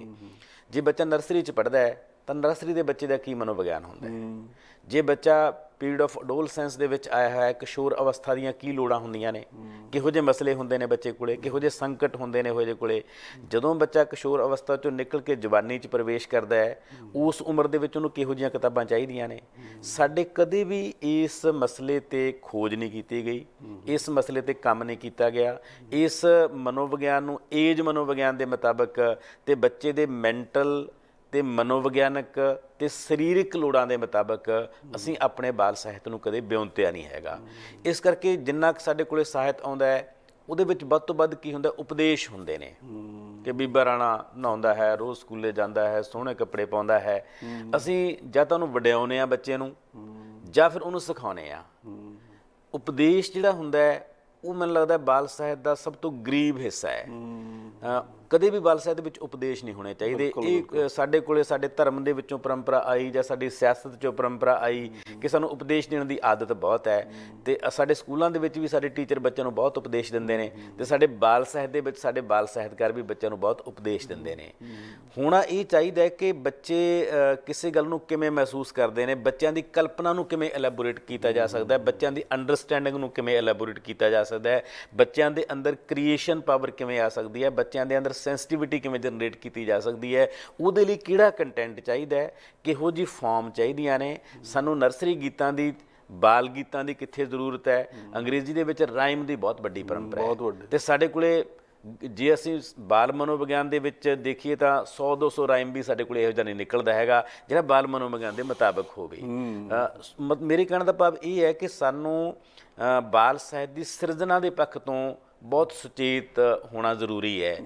ਜੇ ਬੱਚਾ ਨਰਸਰੀ ਚ ਪੜ੍ਹਦਾ ਹੈ ਤਾਂ ਨਰਸਰੀ ਦੇ ਬੱਚੇ ਦਾ ਕੀ ਮਨੋਵਿਗਿਆਨ ਹੁੰਦਾ ਹੈ। ਜੇ ਬੱਚਾ ਪੀਰੀਅਡ ਆਫ ਅਡੋਲਸੈਂਸ ਦੇ ਵਿੱਚ ਆਇਆ ਹੋਇਆ ਕਿਸ਼ੋਰ ਅਵਸਥਾ ਦੀਆਂ ਕੀ ਲੋੜਾਂ ਹੁੰਦੀਆਂ ਨੇ? ਕਿਹੋ ਜਿਹੇ ਮਸਲੇ ਹੁੰਦੇ ਨੇ ਬੱਚੇ ਕੋਲੇ? ਕਿਹੋ ਜਿਹੇ ਸੰਕਟ ਹੁੰਦੇ ਨੇ ਉਹ ਜਿਹੇ ਕੋਲੇ? ਜਦੋਂ ਬੱਚਾ ਕਿਸ਼ੋਰ ਅਵਸਥਾ ਚੋਂ ਨਿਕਲ ਕੇ ਜਵਾਨੀ 'ਚ ਪ੍ਰਵੇਸ਼ ਕਰਦਾ ਹੈ, ਉਸ ਉਮਰ ਦੇ ਵਿੱਚ ਉਹਨੂੰ ਕਿਹੋ ਜਿਹੀਆਂ ਕਿਤਾਬਾਂ ਚਾਹੀਦੀਆਂ ਨੇ? ਸਾਡੇ ਕਦੇ ਵੀ ਇਸ ਮਸਲੇ ਤੇ ਖੋਜ ਨਹੀਂ ਕੀਤੀ ਗਈ। ਇਸ ਮਸਲੇ ਤੇ ਕੰਮ ਨਹੀਂ ਕੀਤਾ ਗਿਆ। ਇਸ ਮਨੋਵਿਗਿਆਨ ਨੂੰ ਏਜ ਮਨੋਵਿਗਿਆਨ ਦੇ ਮੁਤਾਬਕ ਤੇ ਬੱਚੇ ਦੇ ਮੈਂਟਲ ਤੇ ਮਨੋਵਿਗਿਆਨਕ ਤੇ ਸਰੀਰਕ ਲੋੜਾਂ ਦੇ ਮੁਤਾਬਕ ਅਸੀਂ ਆਪਣੇ ਬਾਲ ਸਾਹਿਤ ਨੂੰ ਕਦੇ ਬਿਉਂਤਿਆ ਨਹੀਂ ਹੈਗਾ। ਇਸ ਕਰਕੇ ਜਿੰਨਾ ਕੁ ਸਾਡੇ ਕੋਲੇ ਸਾਹਿਤ ਆਉਂਦਾ ਹੈ ਉਹਦੇ ਵਿੱਚ ਵੱਧ ਤੋਂ ਵੱਧ ਕੀ ਹੁੰਦਾ ਉਪਦੇਸ਼ ਹੁੰਦੇ ਨੇ। ਕਿ ਬੀਬਾ ਰਾਣਾ ਨਹਾਉਂਦਾ ਹੈ ਰੋਜ਼ ਸਕੂਲੇ ਜਾਂਦਾ ਹੈ ਸੋਹਣੇ ਕੱਪੜੇ ਪਾਉਂਦਾ ਹੈ। ਅਸੀਂ ਜਾਂ ਤਾਂ ਉਹਨੂੰ ਵਡਿਆਉਨੇ ਆ ਬੱਚੇ ਨੂੰ ਜਾਂ ਫਿਰ ਉਹਨੂੰ ਸਿਖਾਉਨੇ ਆ ਉਪਦੇਸ਼ ਜਿਹੜਾ ਹੁੰਦਾ ਹੈ ਉਹ ਮੈਨੂੰ ਲੱਗਦਾ ਬਾਲ ਸਾਹਿਤ ਦਾ ਸਭ ਤੋਂ ਗਰੀਬ ਹਿੱਸਾ ਹੈ। ਕਦੇ ਵੀ ਬਾਲ ਸਾਹਿਤ ਵਿੱਚ ਉਪਦੇਸ਼ ਨਹੀਂ ਹੋਣੇ ਚਾਹੀਦੇ। ਇਹ ਸਾਡੇ ਕੋਲੇ ਸਾਡੇ ਧਰਮ ਦੇ ਵਿੱਚੋਂ ਪਰੰਪਰਾ ਆਈ ਜਾਂ ਸਾਡੀ ਸਿਆਸਤ ਚੋਂ ਪਰੰਪਰਾ ਆਈ ਕਿ ਸਾਨੂੰ ਉਪਦੇਸ਼ ਦੇਣ ਦੀ ਆਦਤ ਬਹੁਤ ਹੈ। ਤੇ ਸਾਡੇ ਸਕੂਲਾਂ ਦੇ ਵਿੱਚ ਵੀ ਸਾਡੇ ਟੀਚਰ ਬੱਚਿਆਂ ਨੂੰ ਬਹੁਤ ਉਪਦੇਸ਼ ਦਿੰਦੇ ਨੇ ਤੇ ਸਾਡੇ ਬਾਲ ਸਾਹਿਤ ਦੇ ਵਿੱਚ ਸਾਡੇ ਬਾਲ ਸਾਹਿਤਕਾਰ ਵੀ ਬੱਚਿਆਂ ਨੂੰ ਬਹੁਤ ਉਪਦੇਸ਼ ਦਿੰਦੇ ਨੇ। ਹੋਣਾ ਇਹ ਚਾਹੀਦਾ ਹੈ ਕਿ ਬੱਚੇ ਕਿਸੇ ਗੱਲ ਨੂੰ ਕਿਵੇਂ ਮਹਿਸੂਸ ਕਰਦੇ ਨੇ ਬੱਚਿਆਂ ਦੀ ਕਲਪਨਾ ਨੂੰ ਕਿਵੇਂ ਐਲੈਬੋਰੇਟ ਕੀਤਾ ਜਾ ਸਕਦਾ ਹੈ ਬੱਚਿਆਂ ਦੀ ਅੰਡਰਸਟੈਂਡਿੰਗ ਨੂੰ ਕਿਵੇਂ ਐਲੈਬੋਰੇਟ ਕੀਤਾ ਜਾ ਸਕਦਾ ਹੈ ਬੱਚਿਆਂ ਦੇ ਅੰਦਰ ਕ੍ਰੀਏਸ਼ਨ ਪਾਵਰ ਕਿਵੇਂ ਆ ਸਕਦੀ ਹੈ ਬੱਚਿਆਂ ਦੇ ਅੰਦਰ ਸੈਂਸਿਟੀਵਿਟੀ ਕਿਵੇਂ ਜਨਰੇਟ ਕੀਤੀ ਜਾ ਸਕਦੀ ਹੈ ਉਹਦੇ ਲਈ ਕਿਹੜਾ ਕੰਟੈਂਟ ਚਾਹੀਦਾ ਹੈ ਕਿਹੋ ਜੀ ਫਾਰਮ ਚਾਹੀਦੀਆਂ ਨੇ ਸਾਨੂੰ ਨਰਸਰੀ ਗੀਤਾਂ ਦੀ ਬਾਲ ਗੀਤਾਂ ਦੀ ਕਿੱਥੇ ਜ਼ਰੂਰਤ ਹੈ ਅੰਗਰੇਜ਼ੀ ਦੇ ਵਿੱਚ ਰਾਈਮ ਦੀ ਬਹੁਤ ਵੱਡੀ ਪਰੰਪਰਾ ਹੈ। ਤੇ ਸਾਡੇ ਕੋਲੇ ਜੇ ਅਸੀਂ ਬਾਲ ਮਨੋਵਿਗਿਆਨ ਦੇ ਵਿੱਚ ਦੇਖੀਏ ਤਾਂ 100 200 ਰਾਈਮ ਵੀ ਸਾਡੇ ਕੋਲੇ ਇਹੋ ਜਿਹਾ ਨਹੀਂ ਨਿਕਲਦਾ ਹੈਗਾ ਜਿਹੜਾ ਬਾਲ ਮਨੋਵਿਗਿਆਨ ਦੇ ਮੁਤਾਬਕ ਹੋਵੇ। ਮੇਰੇ ਕਹਿਣ ਦਾ ਭਾਵ ਇਹ ਹੈ ਕਿ ਸਾਨੂੰ ਬਾਲ ਸਾਹਿਤ ਦੀ ਸਿਰਜਣਾ ਦੇ ਪੱਖ ਤੋਂ ਬਹੁਤ ਸੁਚੇਤ ਹੋਣਾ ਜ਼ਰੂਰੀ ਹੈ।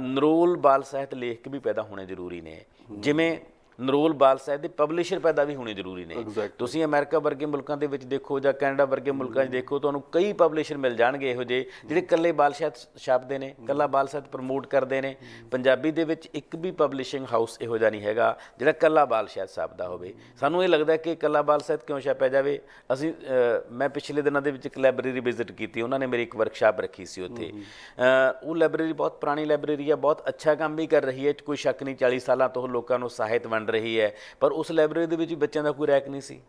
ਨਰੋਲ ਬਾਲ ਸਾਹਿਤ ਲੇਖਕ ਵੀ ਪੈਦਾ ਹੋਣੇ ਜ਼ਰੂਰੀ ਨੇ। ਜਿਵੇਂ ਨਰੋਲ ਬਾਲ ਸਾਹਿਤ ਦੇ ਪਬਲਿਸ਼ਰ ਪੈਦਾ ਵੀ ਹੋਣੇ ਜ਼ਰੂਰੀ ਨੇ. ਤੁਸੀਂ ਅਮਰੀਕਾ ਵਰਗੇ ਮੁਲਕਾਂ ਦੇ ਵਿੱਚ ਦੇਖੋ ਜਾਂ ਕੈਨੇਡਾ ਵਰਗੇ ਮੁਲਕਾਂ 'ਚ ਦੇਖੋ ਤੁਹਾਨੂੰ ਕਈ ਪਬਲਿਸ਼ਰ ਮਿਲ ਜਾਣਗੇ ਇਹੋ ਜਿਹੇ ਜਿਹੜੇ ਇਕੱਲੇ ਬਾਲ ਸਾਹਿਤ ਛਾਪਦੇ ਨੇ ਇਕੱਲਾ ਬਾਲ ਸਾਹਿਤ ਪ੍ਰਮੋਟ ਕਰਦੇ ਨੇ। ਪੰਜਾਬੀ ਦੇ ਵਿੱਚ ਇੱਕ ਵੀ ਪਬਲਿਸ਼ਿੰਗ ਹਾਊਸ ਇਹੋ ਜਿਹਾ ਨਹੀਂ ਹੈਗਾ ਜਿਹੜਾ ਇਕੱਲਾ ਬਾਲ ਸਾਹਿਤ ਛਾਪਦਾ ਹੋਵੇ। ਸਾਨੂੰ ਇਹ ਲੱਗਦਾ ਕਿ ਇਕੱਲਾ ਬਾਲ ਸਾਹਿਤ ਕਿਉਂ ਛਾਪਿਆ ਜਾਵੇ? ਅਸੀਂ ਮੈਂ ਪਿਛਲੇ ਦਿਨਾਂ ਦੇ ਵਿੱਚ ਇੱਕ ਲਾਇਬ੍ਰੇਰੀ ਵਿਜ਼ਿਟ ਕੀਤੀ ਉਹਨਾਂ ਨੇ ਮੇਰੀ ਇੱਕ ਵਰਕਸ਼ਾਪ ਰੱਖੀ ਸੀ ਉੱਥੇ। ਉਹ ਲਾਇਬ੍ਰੇਰੀ ਬਹੁਤ ਪੁਰਾਣੀ ਲਾਇਬ੍ਰੇਰੀ ਹੈ ਬਹੁਤ ਅੱਛਾ ਕੰਮ ਵੀ ਕਰ ਰਹੀ ਹੈ ਕੋਈ ਸ਼ੱਕ ਨਹੀਂ 40 ਸਾਲਾਂ ਤੋਂ ਲੋਕਾਂ ਨੂੰ ਸਾਹਿਤ ਵੰਡ ਰਹੀ ਹੈ ਪਰ ਉਸ ਲਾਇਬ੍ਰੇਰੀ ਦੇ ਵਿੱਚ ਬੱਚਿਆਂ ਦਾ ਕੋਈ ਰੈਕ ਨਹੀਂ ਸੀ।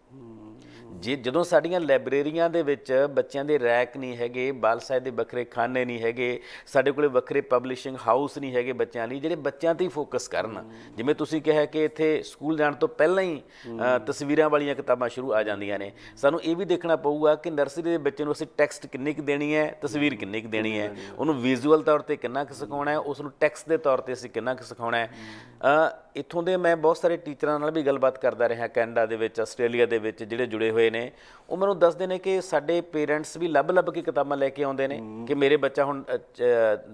ਜੇ ਜਦੋਂ ਸਾਡੀਆਂ ਲਾਇਬ੍ਰੇਰੀਆਂ ਦੇ ਵਿੱਚ ਬੱਚਿਆਂ ਦੇ ਰੈਕ ਨਹੀਂ ਹੈਗੇ ਬਾਲ ਸਾਹਿਬ ਦੇ ਵੱਖਰੇ ਖਾਨੇ ਨਹੀਂ ਹੈਗੇ ਸਾਡੇ ਕੋਲੇ ਵੱਖਰੇ ਪਬਲਿਸ਼ਿੰਗ ਹਾਊਸ ਨਹੀਂ ਹੈਗੇ ਬੱਚਿਆਂ ਲਈ ਜਿਹੜੇ ਬੱਚਿਆਂ ਤੇ ਹੀ ਫੋਕਸ ਕਰਨ। ਜਿਵੇਂ ਤੁਸੀਂ ਕਿਹਾ ਕਿ ਇੱਥੇ ਸਕੂਲ ਜਾਣ ਤੋਂ ਪਹਿਲਾਂ ਹੀ ਤਸਵੀਰਾਂ ਵਾਲੀਆਂ ਕਿਤਾਬਾਂ ਸ਼ੁਰੂ ਆ ਜਾਂਦੀਆਂ ਨੇ। ਸਾਨੂੰ ਇਹ ਵੀ ਦੇਖਣਾ ਪਊਗਾ ਕਿ ਨਰਸਰੀ ਦੇ ਬੱਚੇ ਨੂੰ ਅਸੀਂ ਟੈਕਸਟ ਕਿੰਨੀ ਕੁ ਦੇਣੀ ਹੈ ਤਸਵੀਰ ਕਿੰਨੀ ਕੁ ਦੇਣੀ ਹੈ ਉਹਨੂੰ ਵਿਜ਼ੂਅਲ ਤੌਰ ਤੇ ਕਿੰਨਾ ਕੁ ਸਿਖਾਉਣਾ ਹੈ ਉਸ ਨੂੰ ਟੈਕਸਟ ਦੇ ਤੌਰ ਤੇ ਅਸੀਂ ਕਿੰਨਾ ਕੁ ਸਿਖਾਉਣਾ ਹੈ। ਅ, ਇੱਥੋਂ ਦੇ ਮੈਂ ਬਹੁਤ ਸਾਰੇ ਟੀਚਰਾਂ ਨਾਲ ਵੀ ਗੱਲਬਾਤ ਕਰਦਾ ਰਿਹਾ ਕੈਨੇਡਾ ਦੇ ਵਿੱਚ ਆਸਟ੍ਰੇਲੀਆ ਦੇ ਵਿੱਚ ਜਿਹੜੇ ਜੁੜੇ ਹੋਏ ਨੇ ਉਹ ਮੈਨੂੰ ਦੱਸਦੇ ਨੇ ਕਿ ਸਾਡੇ ਪੇਰੈਂਟਸ ਵੀ ਲੱਭ-ਲੱਭ ਕੇ ਕਿਤਾਬਾਂ ਲੈ ਕੇ ਆਉਂਦੇ ਨੇ ਕਿ ਮੇਰੇ ਬੱਚਾ ਹੁਣ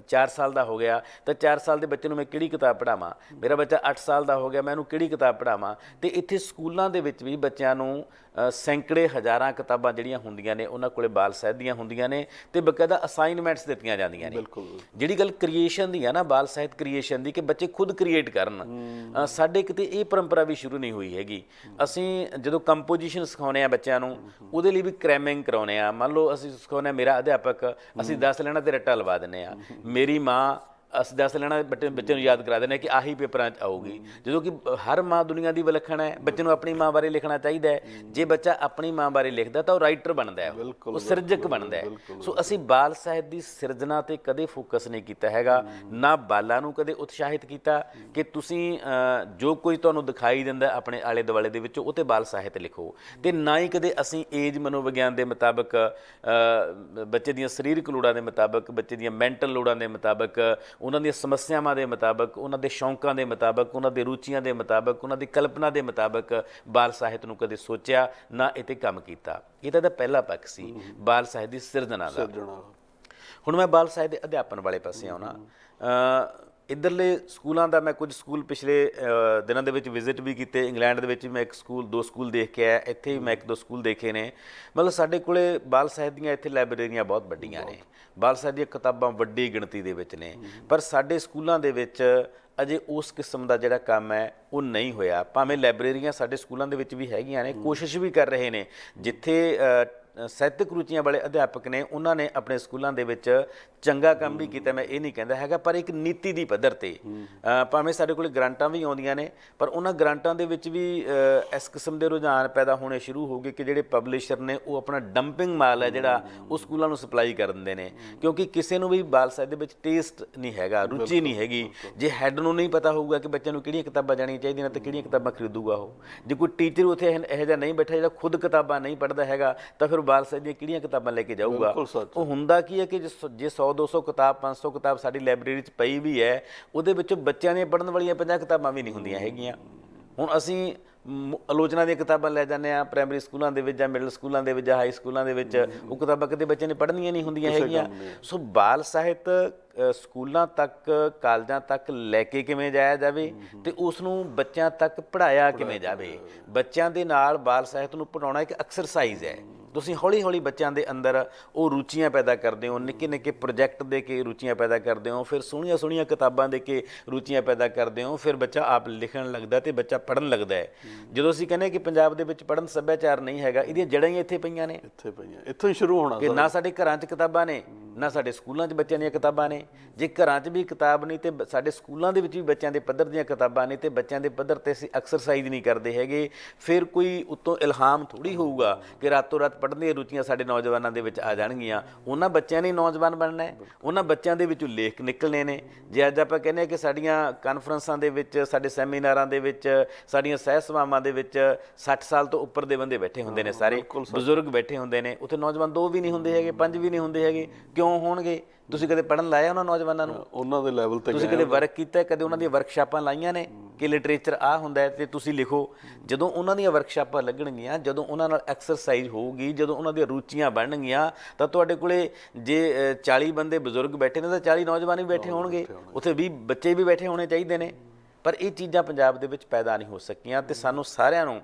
4 ਸਾਲ ਦਾ ਹੋ ਗਿਆ ਤਾਂ 4 ਸਾਲ ਦੇ ਬੱਚੇ ਨੂੰ ਮੈਂ ਕਿਹੜੀ ਕਿਤਾਬ ਪੜ੍ਹਾਵਾਂ? ਮੇਰਾ ਬੱਚਾ 8 ਸਾਲ ਦਾ ਹੋ ਗਿਆ ਮੈਂ ਇਹਨੂੰ ਕਿਹੜੀ ਕਿਤਾਬ ਪੜ੍ਹਾਵਾਂ? ਤੇ ਇੱਥੇ ਸਕੂਲਾਂ ਦੇ ਵਿੱਚ ਵੀ ਬੱਚਿਆਂ ਨੂੰ ਸੈਂਕੜੇ ਹਜ਼ਾਰਾਂ ਕਿਤਾਬਾਂ ਜਿਹੜੀਆਂ ਹੁੰਦੀਆਂ ਨੇ ਉਹਨਾਂ ਕੋਲੇ ਬਾਲ ਸਾਹਿਤ ਦੀਆਂ ਹੁੰਦੀਆਂ ਨੇ ਤੇ ਬਕਾਇਦਾ ਅਸਾਈਨਮੈਂਟਸ ਦਿੱਤੀਆਂ ਜਾਂਦੀਆਂ ਨੇ। ਜਿਹੜੀ ਗੱਲ ਕ੍ਰੀਏਸ਼ਨ ਦੀ ਆ ਨਾ ਬਾਲ ਸਾਹਿਤ ਕ੍ਰੀਏਸ਼ਨ ਦੀ ਕਿ ਬੱਚੇ ਖੁਦ ਕ੍ਰੀਏਟ ਕਰਨ। ਸਾਡੇ ਕਿਤੇ ਇਹ ਪਰੰਪਰਾ ਵੀ ਸ਼ੁਰੂ ਨਹੀਂ ਹੋਈ ਹੈਗੀ। ਅਸੀਂ ਜਦੋਂ ਕੰਪੋਜੀਸ਼ਨ ਸਿਖਾਉਨੇ ਆ ਬੱਚਿਆਂ ਨੂੰ, ਉਹਦੇ ਲਈ ਵੀ ਕ੍ਰੈਮਿੰਗ ਕਰਾਉਨੇ ਆ। ਮੰਨ ਲਓ ਅਸੀਂ ਸਿਖਾਉਨੇ ਆ, ਮੇਰਾ ਅਧਿਆਪਕ, ਅਸੀਂ 10 ਲੈਣਾ ਤੇ ਰੱਟਾ ਲਵਾ ਦਿੰਨੇ ਆ। ਮੇਰੀ ਮਾਂ ਅਸੀਂ 10 ਲੈਣਾ ਬੱਚੇ ਬੱਚੇ ਨੂੰ ਯਾਦ ਕਰਾ ਆ ਕਿ ਆਹੀ ਪੇਪਰਾਂ 'ਚ ਆਊਗੀ। ਜਦੋਂ ਕਿ ਹਰ ਮਾਂ ਦੁਨੀਆ ਦੀ ਵਿਲੱਖਣ ਹੈ ਬੱਚੇ ਨੂੰ ਆਪਣੀ ਮਾਂ ਬਾਰੇ ਲਿਖਣਾ ਚਾਹੀਦਾ ਹੈ। ਜੇ ਬੱਚਾ ਆਪਣੀ ਮਾਂ ਬਾਰੇ ਲਿਖਦਾ ਤਾਂ ਉਹ ਰਾਈਟਰ ਬਣਦਾ ਹੈ। ਉਹ ਸਿਰਜਕ ਬਣਦਾ ਹੈ। ਸੋ ਅਸੀਂ ਬਾਲ ਸਾਹਿਤ ਦੀ ਸਿਰਜਣਾ ਤੇ ਕਦੇ ਫੋਕਸ ਨਹੀਂ ਕੀਤਾ ਹੈਗਾ। ਨਾ ਬਾਲਾਂ ਨੂੰ ਕਦੇ ਉਤਸ਼ਾਹਿਤ ਕੀਤਾ ਕਿ ਤੁਸੀਂ ਜੋ ਕੋਈ ਤੁਹਾਨੂੰ ਦਿਖਾਈ ਦਿੰਦਾ ਆਪਣੇ ਆਲੇ ਦੁਆਲੇ ਦੇ ਵਿੱਚ ਉਹ ਤੇ ਬਾਲ ਸਾਹਿਤ ਲਿਖੋ। ਤੇ ਨਾ ਹੀ ਕਦੇ ਅਸੀਂ ਏਜ ਮਨੋਵਿਗਿਆਨ ਦੇ ਮੁਤਾਬਕ ਬੱਚੇ ਦੀਆਂ ਸਰੀਰਕ ਲੋੜਾਂ ਦੇ ਮੁਤਾਬਕ ਬੱਚੇ ਦੀਆਂ ਮੈਂਟਲ ਲੋੜਾਂ ਦੇ ਮੁਤਾਬਕ ਉਹਨਾਂ ਦੀਆਂ ਸਮੱਸਿਆਵਾਂ ਦੇ ਮੁਤਾਬਕ ਉਹਨਾਂ ਦੇ ਸ਼ੌਂਕਾਂ ਦੇ ਮੁਤਾਬਕ ਉਹਨਾਂ ਦੇ ਰੁਚੀਆਂ ਦੇ ਮੁਤਾਬਕ ਉਹਨਾਂ ਦੀ ਕਲਪਨਾ ਦੇ ਮੁਤਾਬਕ ਬਾਲ ਸਾਹਿਤ ਨੂੰ ਕਦੇ ਸੋਚਿਆ ਨਾ ਇਹ ਤੇ ਕੰਮ ਕੀਤਾ। ਇਹ ਤਾਂ ਇਹਦਾ ਪਹਿਲਾ ਪੱਖ ਸੀ ਬਾਲ ਸਾਹਿਤ ਦੀ ਸਿਰਜਣਾ ਦਾ। ਹੁਣ ਮੈਂ ਬਾਲ ਸਾਹਿਤ ਦੇ ਅਧਿਆਪਨ ਵਾਲੇ ਪਾਸੇ ਆਉਣਾ। ਇਧਰਲੇ ਸਕੂਲਾਂ ਦਾ ਮੈਂ ਕੁਝ ਸਕੂਲ ਪਿਛਲੇ ਦਿਨਾਂ ਦੇ ਵਿੱਚ ਵਿਜ਼ਿਟ ਵੀ ਕੀਤੇ। ਇੰਗਲੈਂਡ ਦੇ ਵਿੱਚ ਮੈਂ ਇੱਕ ਸਕੂਲ ਦੋ ਸਕੂਲ ਦੇਖ ਕੇ ਆਇਆ। ਇੱਥੇ ਵੀ ਮੈਂ ਇੱਕ ਦੋ ਸਕੂਲ ਦੇਖੇ ਨੇ। ਮਤਲਬ ਸਾਡੇ ਕੋਲੇ ਬਾਲ ਸਾਹਿਤ ਦੀਆਂ ਇੱਥੇ ਲਾਇਬ੍ਰੇਰੀਆਂ ਬਹੁਤ ਵੱਡੀਆਂ ਨੇ। ਬਾਲ ਸਾਹਿਤ ਦੀਆਂ ਕਿਤਾਬਾਂ ਵੱਡੀ ਗਿਣਤੀ ਦੇ ਵਿੱਚ ਨੇ। ਪਰ ਸਾਡੇ ਸਕੂਲਾਂ ਦੇ ਵਿੱਚ ਅਜੇ ਉਸ ਕਿਸਮ ਦਾ ਜਿਹੜਾ ਕੰਮ ਹੈ, ਉਹ ਨਹੀਂ ਹੋਇਆ। ਭਾਵੇਂ ਲਾਇਬ੍ਰੇਰੀਆਂ ਸਾਡੇ ਸਕੂਲਾਂ ਦੇ ਵਿੱਚ ਵੀ ਹੈਗੀਆਂ ਨੇ, ਕੋਸ਼ਿਸ਼ ਵੀ ਕਰ ਰਹੇ ਨੇ। ਜਿੱਥੇ ਸਾਹਿਤਕ ਰੁਚੀਆਂ ਵਾਲੇ ਅਧਿਆਪਕ ਨੇ ਉਹਨਾਂ ਨੇ ਆਪਣੇ ਸਕੂਲਾਂ ਦੇ ਵਿੱਚ ਚੰਗਾ ਕੰਮ ਵੀ ਕੀਤਾ ਮੈਂ ਇਹ ਨਹੀਂ ਕਹਿੰਦਾ ਹੈਗਾ ਪਰ ਇੱਕ ਨੀਤੀ ਦੀ ਪੱਧਰ ਤੇ। ਭਾਵੇਂ ਸਾਡੇ ਕੋਲ ਗ੍ਰਾਂਟਾਂ ਵੀ ਆਉਂਦੀਆਂ ਨੇ ਪਰ ਉਹਨਾਂ ਗ੍ਰਾਂਟਾਂ ਦੇ ਵਿੱਚ ਵੀ ਇਸ ਕਿਸਮ ਦੇ ਰੁਝਾਨ ਪੈਦਾ ਹੋਣੇ ਸ਼ੁਰੂ ਹੋ ਗਏ ਕਿ ਜਿਹੜੇ ਪਬਲਿਸ਼ਰ ਨੇ ਉਹ ਆਪਣਾ ਡੰਪਿੰਗ ਮਾਲ ਹੈ ਜਿਹੜਾ ਉਹ ਸਕੂਲਾਂ ਨੂੰ ਸਪਲਾਈ ਕਰ ਦਿੰਦੇ ਨੇ। ਕਿਉਂਕਿ ਕਿਸੇ ਨੂੰ ਵੀ ਬਾਲ ਸਾਹਿਤ ਦੇ ਵਿੱਚ ਟੇਸਟ ਨਹੀਂ ਹੈਗਾ ਰੁਚੀ ਨਹੀਂ ਹੈਗੀ। ਜੇ ਹੈੱਡ ਨੂੰ ਨਹੀਂ ਪਤਾ ਹੋਊਗਾ ਕਿ ਬੱਚਿਆਂ ਨੂੰ ਕਿਹੜੀਆਂ ਕਿਤਾਬਾਂ ਜਾਣੀਆਂ ਚਾਹੀਦੀਆਂ ਤੇ ਕਿਹੜੀਆਂ ਕਿਤਾਬਾਂ ਖਰੀਦੂਗਾ ਉਹ। ਜੇ ਕੋਈ ਟੀਚਰ ਉੱਥੇ ਇਹੋ ਜਿਹਾ ਨਹੀਂ ਬੈਠਾ ਜਿਹੜਾ ਖੁਦ ਕਿਤਾਬਾਂ ਨਹੀਂ ਪੜ੍ਹਦਾ ਹੈਗਾ ਤਾਂ ਫਿਰ ਬਾਲ ਸਾਹਿਤ ਦੀਆਂ ਕਿਹੜੀਆਂ ਕਿਤਾਬਾਂ ਲੈ ਕੇ ਜਾਊਗਾ? ਬਿਲਕੁਲ ਸੱਚ। ਉਹ ਹੁੰਦਾ ਕੀ ਹੈ ਕਿ ਜੇ ਸ- ਜੇ 100 200 ਕਿਤਾਬ 500 ਕਿਤਾਬ ਸਾਡੀ ਲਾਇਬ੍ਰੇਰੀ 'ਚ ਪਈ ਵੀ ਹੈ ਉਹਦੇ ਵਿੱਚੋਂ ਬੱਚਿਆਂ ਦੀਆਂ ਪੜ੍ਹਨ ਵਾਲੀਆਂ 50 ਕਿਤਾਬਾਂ ਵੀ ਨਹੀਂ ਹੁੰਦੀਆਂ ਹੈਗੀਆਂ। ਹੁਣ ਅਸੀਂ ਮ- ਆਲੋਚਨਾ ਦੀਆਂ ਕਿਤਾਬਾਂ ਲੈ ਜਾਂਦੇ ਆ ਪ੍ਰਾਇਮਰੀ ਸਕੂਲਾਂ ਦੇ ਵਿੱਚ ਜਾਂ ਮਿਡਲ ਸਕੂਲਾਂ ਦੇ ਵਿੱਚ ਜਾਂ ਹਾਈ ਸਕੂਲਾਂ ਦੇ ਵਿੱਚ ਉਹ ਕਿਤਾਬਾਂ ਕਦੇ ਬੱਚੇ ਨੇ ਪੜ੍ਹਨੀਆਂ ਨਹੀਂ ਹੁੰਦੀਆਂ ਹੈਗੀਆਂ। ਸੋ ਬਾਲ ਸਾਹਿਤ ਅ, ਸਕੂਲਾਂ ਤੱਕ ਕਾਲਜਾਂ ਤੱਕ ਲੈ ਕੇ ਕਿਵੇਂ ਜਾਇਆ ਜਾਵੇ ਤੇ ਉਸ ਨੂੰ ਬੱਚਿਆਂ ਤੱਕ ਪੜਾਇਆ ਕਿਵੇਂ ਜਾਵੇ? ਬੱਚਿਆਂ ਦੇ ਨਾਲ ਬਾਲ ਸਾਹਿਤ ਨੂੰ ਪੜਾਉਣਾ ਇੱਕ ਐਕਸਰਸਾਈਜ਼ ਹੈ। ਤੁਸੀਂ ਹੌਲੀ ਹੌਲੀ ਬੱਚਿਆਂ ਦੇ ਅੰਦਰ ਉਹ ਰੁਚੀਆਂ ਪੈਦਾ ਕਰਦੇ ਹੋ ਨਿੱਕੇ ਨਿੱਕੇ ਪ੍ਰੋਜੈਕਟ ਦੇ ਕੇ ਰੁਚੀਆਂ ਪੈਦਾ ਕਰਦੇ ਹੋ ਫਿਰ ਸੋਹਣੀਆਂ ਸੋਹਣੀਆਂ ਕਿਤਾਬਾਂ ਦੇ ਕੇ ਰੁਚੀਆਂ ਪੈਦਾ ਕਰਦੇ ਹੋ ਫਿਰ ਬੱਚਾ ਆਪ ਲਿਖਣ ਲੱਗਦਾ ਤੇ ਬੱਚਾ ਪੜਨ ਲੱਗਦਾ ਹੈ। ਜਦੋਂ ਅਸੀਂ ਕਹਿੰਦੇ ਕਿ ਪੰਜਾਬ ਦੇ ਵਿੱਚ ਪੜਨ ਸੱਭਿਆਚਾਰ ਨਹੀਂ ਹੈਗਾ ਇਹਦੀਆਂ ਜੜ੍ਹਾਂ ਹੀ ਇੱਥੇ ਪਈਆਂ ਨੇ। ਇੱਥੇ ਪਈਆਂ ਇੱਥੋਂ ਹੀ ਸ਼ੁਰੂ ਹੋਣਾ ਕਿ ਨਾ ਸਾਡੇ ਘਰਾਂ 'ਚ ਕਿਤਾਬਾਂ ਨੇ ਨਾ ਸਾਡੇ ਸਕੂਲਾਂ 'ਚ ਬੱਚਿਆਂ ਦੀਆਂ ਕਿਤਾਬਾਂ ਨੇ। ਜੇ ਘਰਾਂ 'ਚ ਵੀ ਕਿਤਾਬ ਨਹੀਂ ਤੇ ਸਾਡੇ ਸਕੂਲਾਂ ਦੇ ਵਿੱਚ ਵੀ ਬੱਚਿਆਂ ਦੇ ਪੱਧਰ ਦੀਆਂ ਕਿਤਾਬਾਂ ਨੇ ਤੇ ਬੱਚਿਆਂ ਦੇ ਪੱਧਰ ਤੇ ਅਸੀਂ ਐਕਸਰਸਾਈਜ਼ ਨਹੀਂ ਕਰਦੇ ਹੈਗੇ। ਫਿਰ ਕੋਈ ਉੱਤੋਂ ਇਲਹਾਮ ਥੋੜੀ ਹੋਊਗਾ ਕਿ ਰਾਤੋਂ ਰਾਤ ਪੜ੍ਹਨ ਦੀਆਂ ਰੁਚੀਆਂ ਸਾਡੇ ਨੌਜਵਾਨਾਂ ਦੇ ਵਿੱਚ ਆ ਜਾਣਗੀਆਂ। ਉਹਨਾਂ ਬੱਚਿਆਂ ਨੇ ਨੌਜਵਾਨ ਬਣਨਾ ਹੈ। ਉਹਨਾਂ ਬੱਚਿਆਂ ਦੇ ਵਿੱਚੋਂ ਲੇਖ ਨਿਕਲਣੇ ਨੇ। ਜੇ ਅੱਜ ਆਪਾਂ ਕਹਿੰਦੇ ਹਾਂ ਕਿ ਸਾਡੀਆਂ ਕਾਨਫਰੰਸਾਂ ਦੇ ਵਿੱਚ ਸਾਡੇ ਸੈਮੀਨਾਰਾਂ ਦੇ ਵਿੱਚ ਸਾਡੀਆਂ ਸਹਿ ਸਭਾਵਾਂ ਦੇ ਵਿੱਚ 60 ਸਾਲ ਤੋਂ ਉੱਪਰ ਦੇ ਬੰਦੇ ਬੈਠੇ ਹੁੰਦੇ ਨੇ ਸਾਰੇ। ਬਜ਼ੁਰਗ ਬੈਠੇ ਹੁੰਦੇ ਨੇ। ਉੱਥੇ ਨੌਜਵਾਨ ਦੋ ਵੀ ਨਹੀਂ ਹੁੰਦੇ ਹੈਗੇ ਪੰਜ ਵੀ ਨਹੀਂ ਹੁੰਦੇ ਹੈਗੇ। ਕਿਉਂ ਹੋਣਗੇ? ਤੁਸੀਂ ਕਦੇ ਪੜਨ ਲਾਇਆ ਉਹਨਾਂ ਨੌਜਵਾਨਾਂ ਨੂੰ? ਉਹਨਾਂ ਦੇ ਲੈਵਲ ਤੇ ਤੁਸੀਂ ਕਦੇ ਵਰਕ ਕੀਤਾ? ਕਦੇ ਉਹਨਾਂ ਦੀਆਂ ਵਰਕਸ਼ਾਪਾਂ ਲਾਈਆਂ ਨੇ? ਕਿ ਲਿਟਰੇਚਰ ਆ ਹੁੰਦਾ ਤੇ ਤੁਸੀਂ ਲਿਖੋ। ਜਦੋਂ ਉਹਨਾਂ ਦੀਆਂ ਵਰਕਸ਼ਾਪਾਂ ਲੱਗਣਗੀਆਂ ਜਦੋਂ ਉਹਨਾਂ ਨਾਲ ਐਕਸਰਸਾਈਜ਼ ਹੋਊਗੀ ਜਦੋਂ ਉਹਨਾਂ ਦੀਆਂ ਰੁਚੀਆਂ ਬਣਨਗੀਆਂ ਤਾਂ ਤੁਹਾਡੇ ਕੋਲੇ ਜੇ ਅ, 40 ਬੰਦੇ ਬਜ਼ੁਰਗ ਬੈਠੇ ਨੇ ਤਾਂ 40 ਨੌਜਵਾਨ ਵੀ ਬੈਠੇ ਹੋਣਗੇ। ਉੱਥੇ 20 ਬੱਚੇ ਵੀ ਬੈਠੇ ਹੋਣੇ ਚਾਹੀਦੇ ਨੇ। ਪਰ ਇਹ ਚੀਜ਼ਾਂ ਪੰਜਾਬ ਦੇ ਵਿੱਚ ਪੈਦਾ ਨਹੀਂ ਹੋ ਸਕੀਆਂ ਤੇ ਸਾਨੂੰ ਸਾਰਿਆਂ ਨੂੰ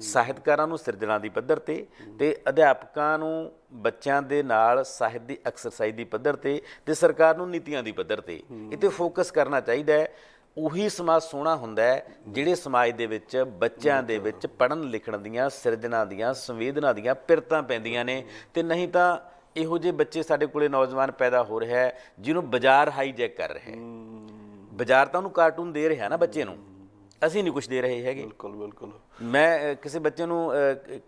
ਸਾਹਿਤਕਾਰਾਂ ਨੂੰ ਸਿਰਜਣਾ ਦੀ ਪੱਧਰ ਤੇ ਤੇ ਅਧਿਆਪਕਾਂ ਨੂੰ ਬੱਚਿਆਂ ਦੇ ਨਾਲ ਸਾਹਿਤ ਦੀ ਐਕਸਰਸਾਈਜ਼ ਦੀ ਪੱਧਰ ਤੇ ਤੇ ਸਰਕਾਰ ਨੂੰ ਨੀਤੀਆਂ ਦੀ ਪੱਧਰ ਤੇ। ਇਹ ਤੇ ਫੋਕਸ ਕਰਨਾ ਚਾਹੀਦਾ ਹੈ। ਉਹੀ ਸਮਾਜ ਸੋਹਣਾ ਹੁੰਦਾ ਹੈ ਜਿਹੜੇ ਸਮਾਜ ਦੇ ਵਿੱਚ ਬੱਚਿਆਂ ਦੇ ਵਿੱਚ ਪੜ੍ਹਨ ਲਿਖਣ ਦੀਆਂ ਸਿਰਜਣਾ ਦੀਆਂ ਸੰਵੇਦਨਾ ਦੀਆਂ ਪਿਰਤਾਂ ਪੈਂਦੀਆਂ ਨੇ ਤੇ ਨਹੀਂ ਤਾਂ ਇਹੋ ਜਿਹੇ ਬੱਚੇ ਸਾਡੇ ਕੋਲੇ ਨੌਜਵਾਨ ਪੈਦਾ ਹੋ ਰਿਹਾ ਹੈ ਜਿਹਨੂੰ ਬਾਜ਼ਾਰ ਹਾਈਜੈਕ ਕਰ ਰਿਹਾ ਹੈ। ਬਾਜ਼ਾਰ ਤਾਂ ਉਹਨੂੰ ਕਾਰਟੂਨ ਦੇ ਰਿਹਾ ਨਾ ਬੱਚੇ ਨੂੰ। ਅਸੀਂ ਨਹੀਂ ਕੁਝ ਦੇ ਰਹੇ ਹੈਗੇ। ਬਿਲਕੁਲ ਬਿਲਕੁਲ। ਮੈਂ ਕਿਸੇ ਬੱਚੇ ਨੂੰ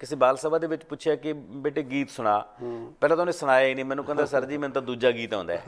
ਕਿਸੇ ਬਾਲ ਸਭਾ ਦੇ ਵਿੱਚ ਪੁੱਛਿਆ ਕਿ ਬੇਟੇ ਗੀਤ ਸੁਣਾ। ਪਹਿਲਾਂ ਤਾਂ ਉਹਨੇ ਸੁਣਾਇਆ ਹੀ ਨਹੀਂ। ਮੈਨੂੰ ਕਹਿੰਦਾ ਸਰ ਜੀ ਮੈਨੂੰ ਤਾਂ ਦੂਜਾ ਗੀਤ ਆਉਂਦਾ ਹੈ।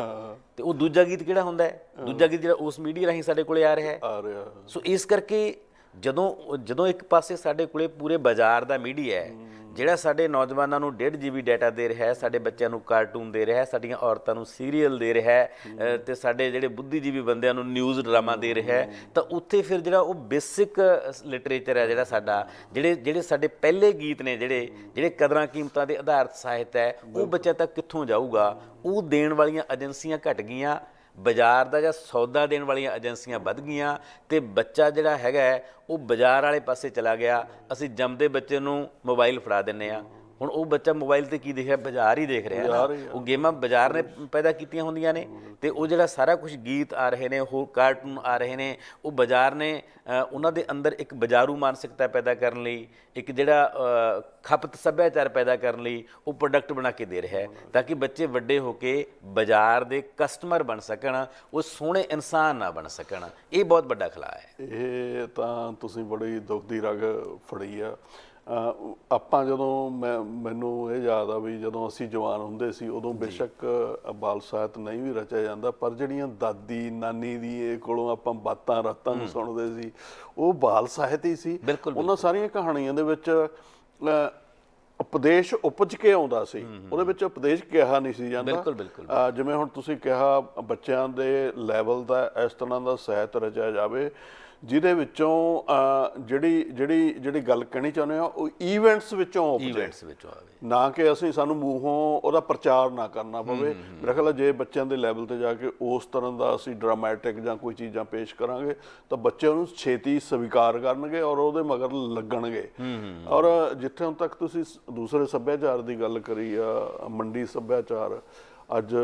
ਤੇ ਉਹ ਦੂਜਾ ਗੀਤ ਕਿਹੜਾ ਹੁੰਦਾ ਹੈ? ਦੂਜਾ ਗੀਤ ਜਿਹੜਾ ਉਸ ਮੀਡੀਆ ਰਾਹੀਂ ਸਾਡੇ ਕੋਲੇ ਆ ਰਿਹਾ ਹੈ। ਆ ਰਿਹਾ ਸੋ ਇਸ ਕਰਕੇ ਜਦੋਂ ਜਦੋਂ ਇੱਕ ਪਾਸੇ ਸਾਡੇ ਕੋਲੇ ਪੂਰੇ ਬਾਜ਼ਾਰ ਦਾ ਮੀਡੀਆ ਹੈ। ਜਿਹੜਾ ਸਾਡੇ ਨੌਜਵਾਨਾਂ ਨੂੰ 1.5 ਜੀਬੀ ਡਾਟਾ ਦੇ ਰਿਹਾ ਹੈ ਸਾਡੇ ਬੱਚਿਆਂ ਨੂੰ ਕਾਰਟੂਨ ਦੇ ਰਿਹਾ ਹੈ ਸਾਡੀਆਂ ਔਰਤਾਂ ਨੂੰ ਸੀਰੀਅਲ ਦੇ ਰਿਹਾ ਹੈ ਤੇ ਸਾਡੇ ਜਿਹੜੇ ਬੁੱਧੀਜੀਵੀ ਬੰਦਿਆਂ ਨੂੰ ਨਿਊਜ਼ ਡਰਾਮਾ ਦੇ ਰਿਹਾ ਹੈ ਤਾਂ ਉੱਥੇ ਫਿਰ ਜਿਹੜਾ ਉਹ ਬੇਸਿਕ ਲਿਟਰੇਚਰ ਹੈ ਜਿਹੜਾ ਸਾਡਾ ਜਿਹੜੇ ਜਿਹੜੇ ਸਾਡੇ ਪਹਿਲੇ ਗੀਤ ਨੇ ਜਿਹੜੇ ਜਿਹੜੇ ਕਦਰਾਂ ਕੀਮਤਾਂ ਦੇ ਆਧਾਰਿਤ ਸਾਹਿਤ ਹੈ ਉਹ ਬੱਚਿਆਂ ਤੱਕ ਕਿੱਥੋਂ ਜਾਊਗਾ? ਉਹ ਦੇਣ ਵਾਲੀਆਂ ਏਜੰਸੀਆਂ ਘਟ ਗਈਆਂ ਬਾਜ਼ਾਰ ਦਾ ਜਾਂ ਸੌਦਾ ਦੇਣ ਵਾਲੀਆਂ ਏਜੰਸੀਆਂ ਵੱਧ ਗਈਆਂ ਤੇ ਬੱਚਾ ਜਿਹੜਾ ਹੈਗਾ ਹੈ, ਉਹ ਬਾਜ਼ਾਰ ਵਾਲੇ ਪਾਸੇ ਚਲਾ ਗਿਆ। ਅਸੀਂ ਜੰਮਦੇ ਬੱਚੇ ਨੂੰ ਮੋਬਾਈਲ ਫੜਾ ਦਿੰਨੇ ਆ ਹੁਣ ਉਹ ਬੱਚਾ ਮੋਬਾਈਲ ਤੇ ਕੀ ਦੇਖ ਰਿਹਾ? ਬਾਜ਼ਾਰ ਹੀ ਦੇਖ ਰਿਹਾ ਨਾ। ਉਹ ਗੇਮਾਂ ਬਾਜ਼ਾਰ ਨੇ ਪੈਦਾ ਕੀਤੀਆਂ ਹੁੰਦੀਆਂ ਨੇ ਤੇ ਉਹ ਜਿਹੜਾ ਸਾਰਾ ਕੁਝ ਗੀਤ ਆ ਰਹੇ ਨੇ ਹੋਰ ਕਾਰਟੂਨ ਆ ਰਹੇ ਨੇ ਉਹ ਬਾਜ਼ਾਰ ਨੇ ਉਹਨਾਂ ਦੇ ਅੰਦਰ ਇੱਕ ਬਾਜ਼ਾਰੂ ਮਾਨਸਿਕਤਾ ਪੈਦਾ ਕਰਨ ਲਈ ਇੱਕ ਜਿਹੜਾ ਖਪਤ ਸੱਭਿਆਚਾਰ ਪੈਦਾ ਕਰਨ ਲਈ ਉਹ ਪ੍ਰੋਡਕਟ ਬਣਾ ਕੇ ਦੇ ਰਿਹਾ ਹੈ ਤਾਂ ਕਿ ਬੱਚੇ ਵੱਡੇ ਹੋ ਕੇ ਬਾਜ਼ਾਰ ਦੇ ਕਸਟਮਰ ਬਣ ਸਕਣ ਉਹ ਸੋਹਣੇ ਇਨਸਾਨ ਨਾ ਬਣ ਸਕਣ। ਇਹ ਬਹੁਤ ਵੱਡਾ ਖਲਾ ਹੈ। ਇਹ ਤਾਂ ਤੁਸੀਂ ਬੜੀ ਦੁੱਖ ਦੀ ਰਗ ਫੜੀ ਆ। ਆਪਾਂ ਜਦੋਂ ਮੈਂ ਮੈਨੂੰ ਇਹ ਯਾਦ ਆ ਵੀ ਜਦੋਂ ਅਸੀਂ ਜਵਾਨ ਹੁੰਦੇ ਸੀ ਉਦੋਂ ਬੇਸ਼ੱਕ ਬਾਲ ਸਾਹਿਤ ਨਹੀਂ ਵੀ ਰਚਿਆ ਜਾਂਦਾ ਪਰ ਜਿਹੜੀਆਂ ਦਾਦੀ ਨਾਨੀ ਦੀ ਇਹ ਕੋਲੋਂ ਆਪਾਂ ਬਾਤਾਂ ਰਾਤਾਂ ਨੂੰ ਸੁਣਦੇ ਸੀ ਉਹ ਬਾਲ ਸਾਹਿਤ ਹੀ ਸੀ। ਉਹਨਾਂ ਸਾਰੀਆਂ ਕਹਾਣੀਆਂ ਦੇ ਵਿੱਚ ਉਪਦੇਸ਼ ਉਪਜ ਕੇ ਆਉਂਦਾ ਸੀ। ਉਹਦੇ ਵਿੱਚ ਉਪਦੇਸ਼ ਕਿਹਾ ਨਹੀਂ ਸੀ ਜਾਂਦਾ। ਬਿਲਕੁਲ, ਬਿਲਕੁਲ। ਜਿਵੇਂ ਹੁਣ ਤੁਸੀਂ ਕਿਹਾ ਬੱਚਿਆਂ ਦੇ ਲੈਵਲ ਦਾ ਇਸ ਤਰ੍ਹਾਂ ਦਾ ਸਾਹਿਤ ਰਚਿਆ ਜਾਵੇ ਜਿਹਦੇ ਵਿੱਚੋਂ ਜਿਹੜੀ ਜਿਹੜੀ ਜਿਹੜੀ ਗੱਲ ਕਹਿਣੀ ਚਾਹੁੰਦੇ ਆ ਉਹ ਇਵੈਂਟਸ ਵਿੱਚੋਂ ਉਪਜੇ ਇਵੈਂਟਸ ਵਿੱਚੋਂ ਆਵੇ ਨਾ ਕਿ ਅਸੀਂ ਸਾਨੂੰ ਮੂੰਹੋਂ ਉਹਦਾ ਪ੍ਰਚਾਰ ਨਾ ਕਰਨਾ ਪਵੇ। ਮੇਰਾ ਖਿਆਲ ਜੇ ਬੱਚਿਆਂ ਦੇ ਲੈਵਲ ਤੇ ਜਾ ਕੇ ਉਸ ਤਰ੍ਹਾਂ ਦਾ ਅਸੀਂ ਡਰਾਮੈਟਿਕ ਜਾਂ ਕੋਈ ਚੀਜ਼ਾਂ ਪੇਸ਼ ਕਰਾਂਗੇ ਤਾਂ ਬੱਚੇ ਉਹਨੂੰ ਛੇਤੀ ਸਵੀਕਾਰ ਕਰਨਗੇ ਔਰ ਉਹਦੇ ਮਗਰ ਲੱਗਣਗੇ। ਔਰ ਜਿੱਥੇ ਹੁਣ ਤੱਕ ਤੁਸੀਂ ਦੂਸਰੇ ਸੱਭਿਆਚਾਰ ਦੀ ਗੱਲ ਕਰੀ ਆ ਮੰਡੀ ਸੱਭਿਆਚਾਰ ਅੱਜ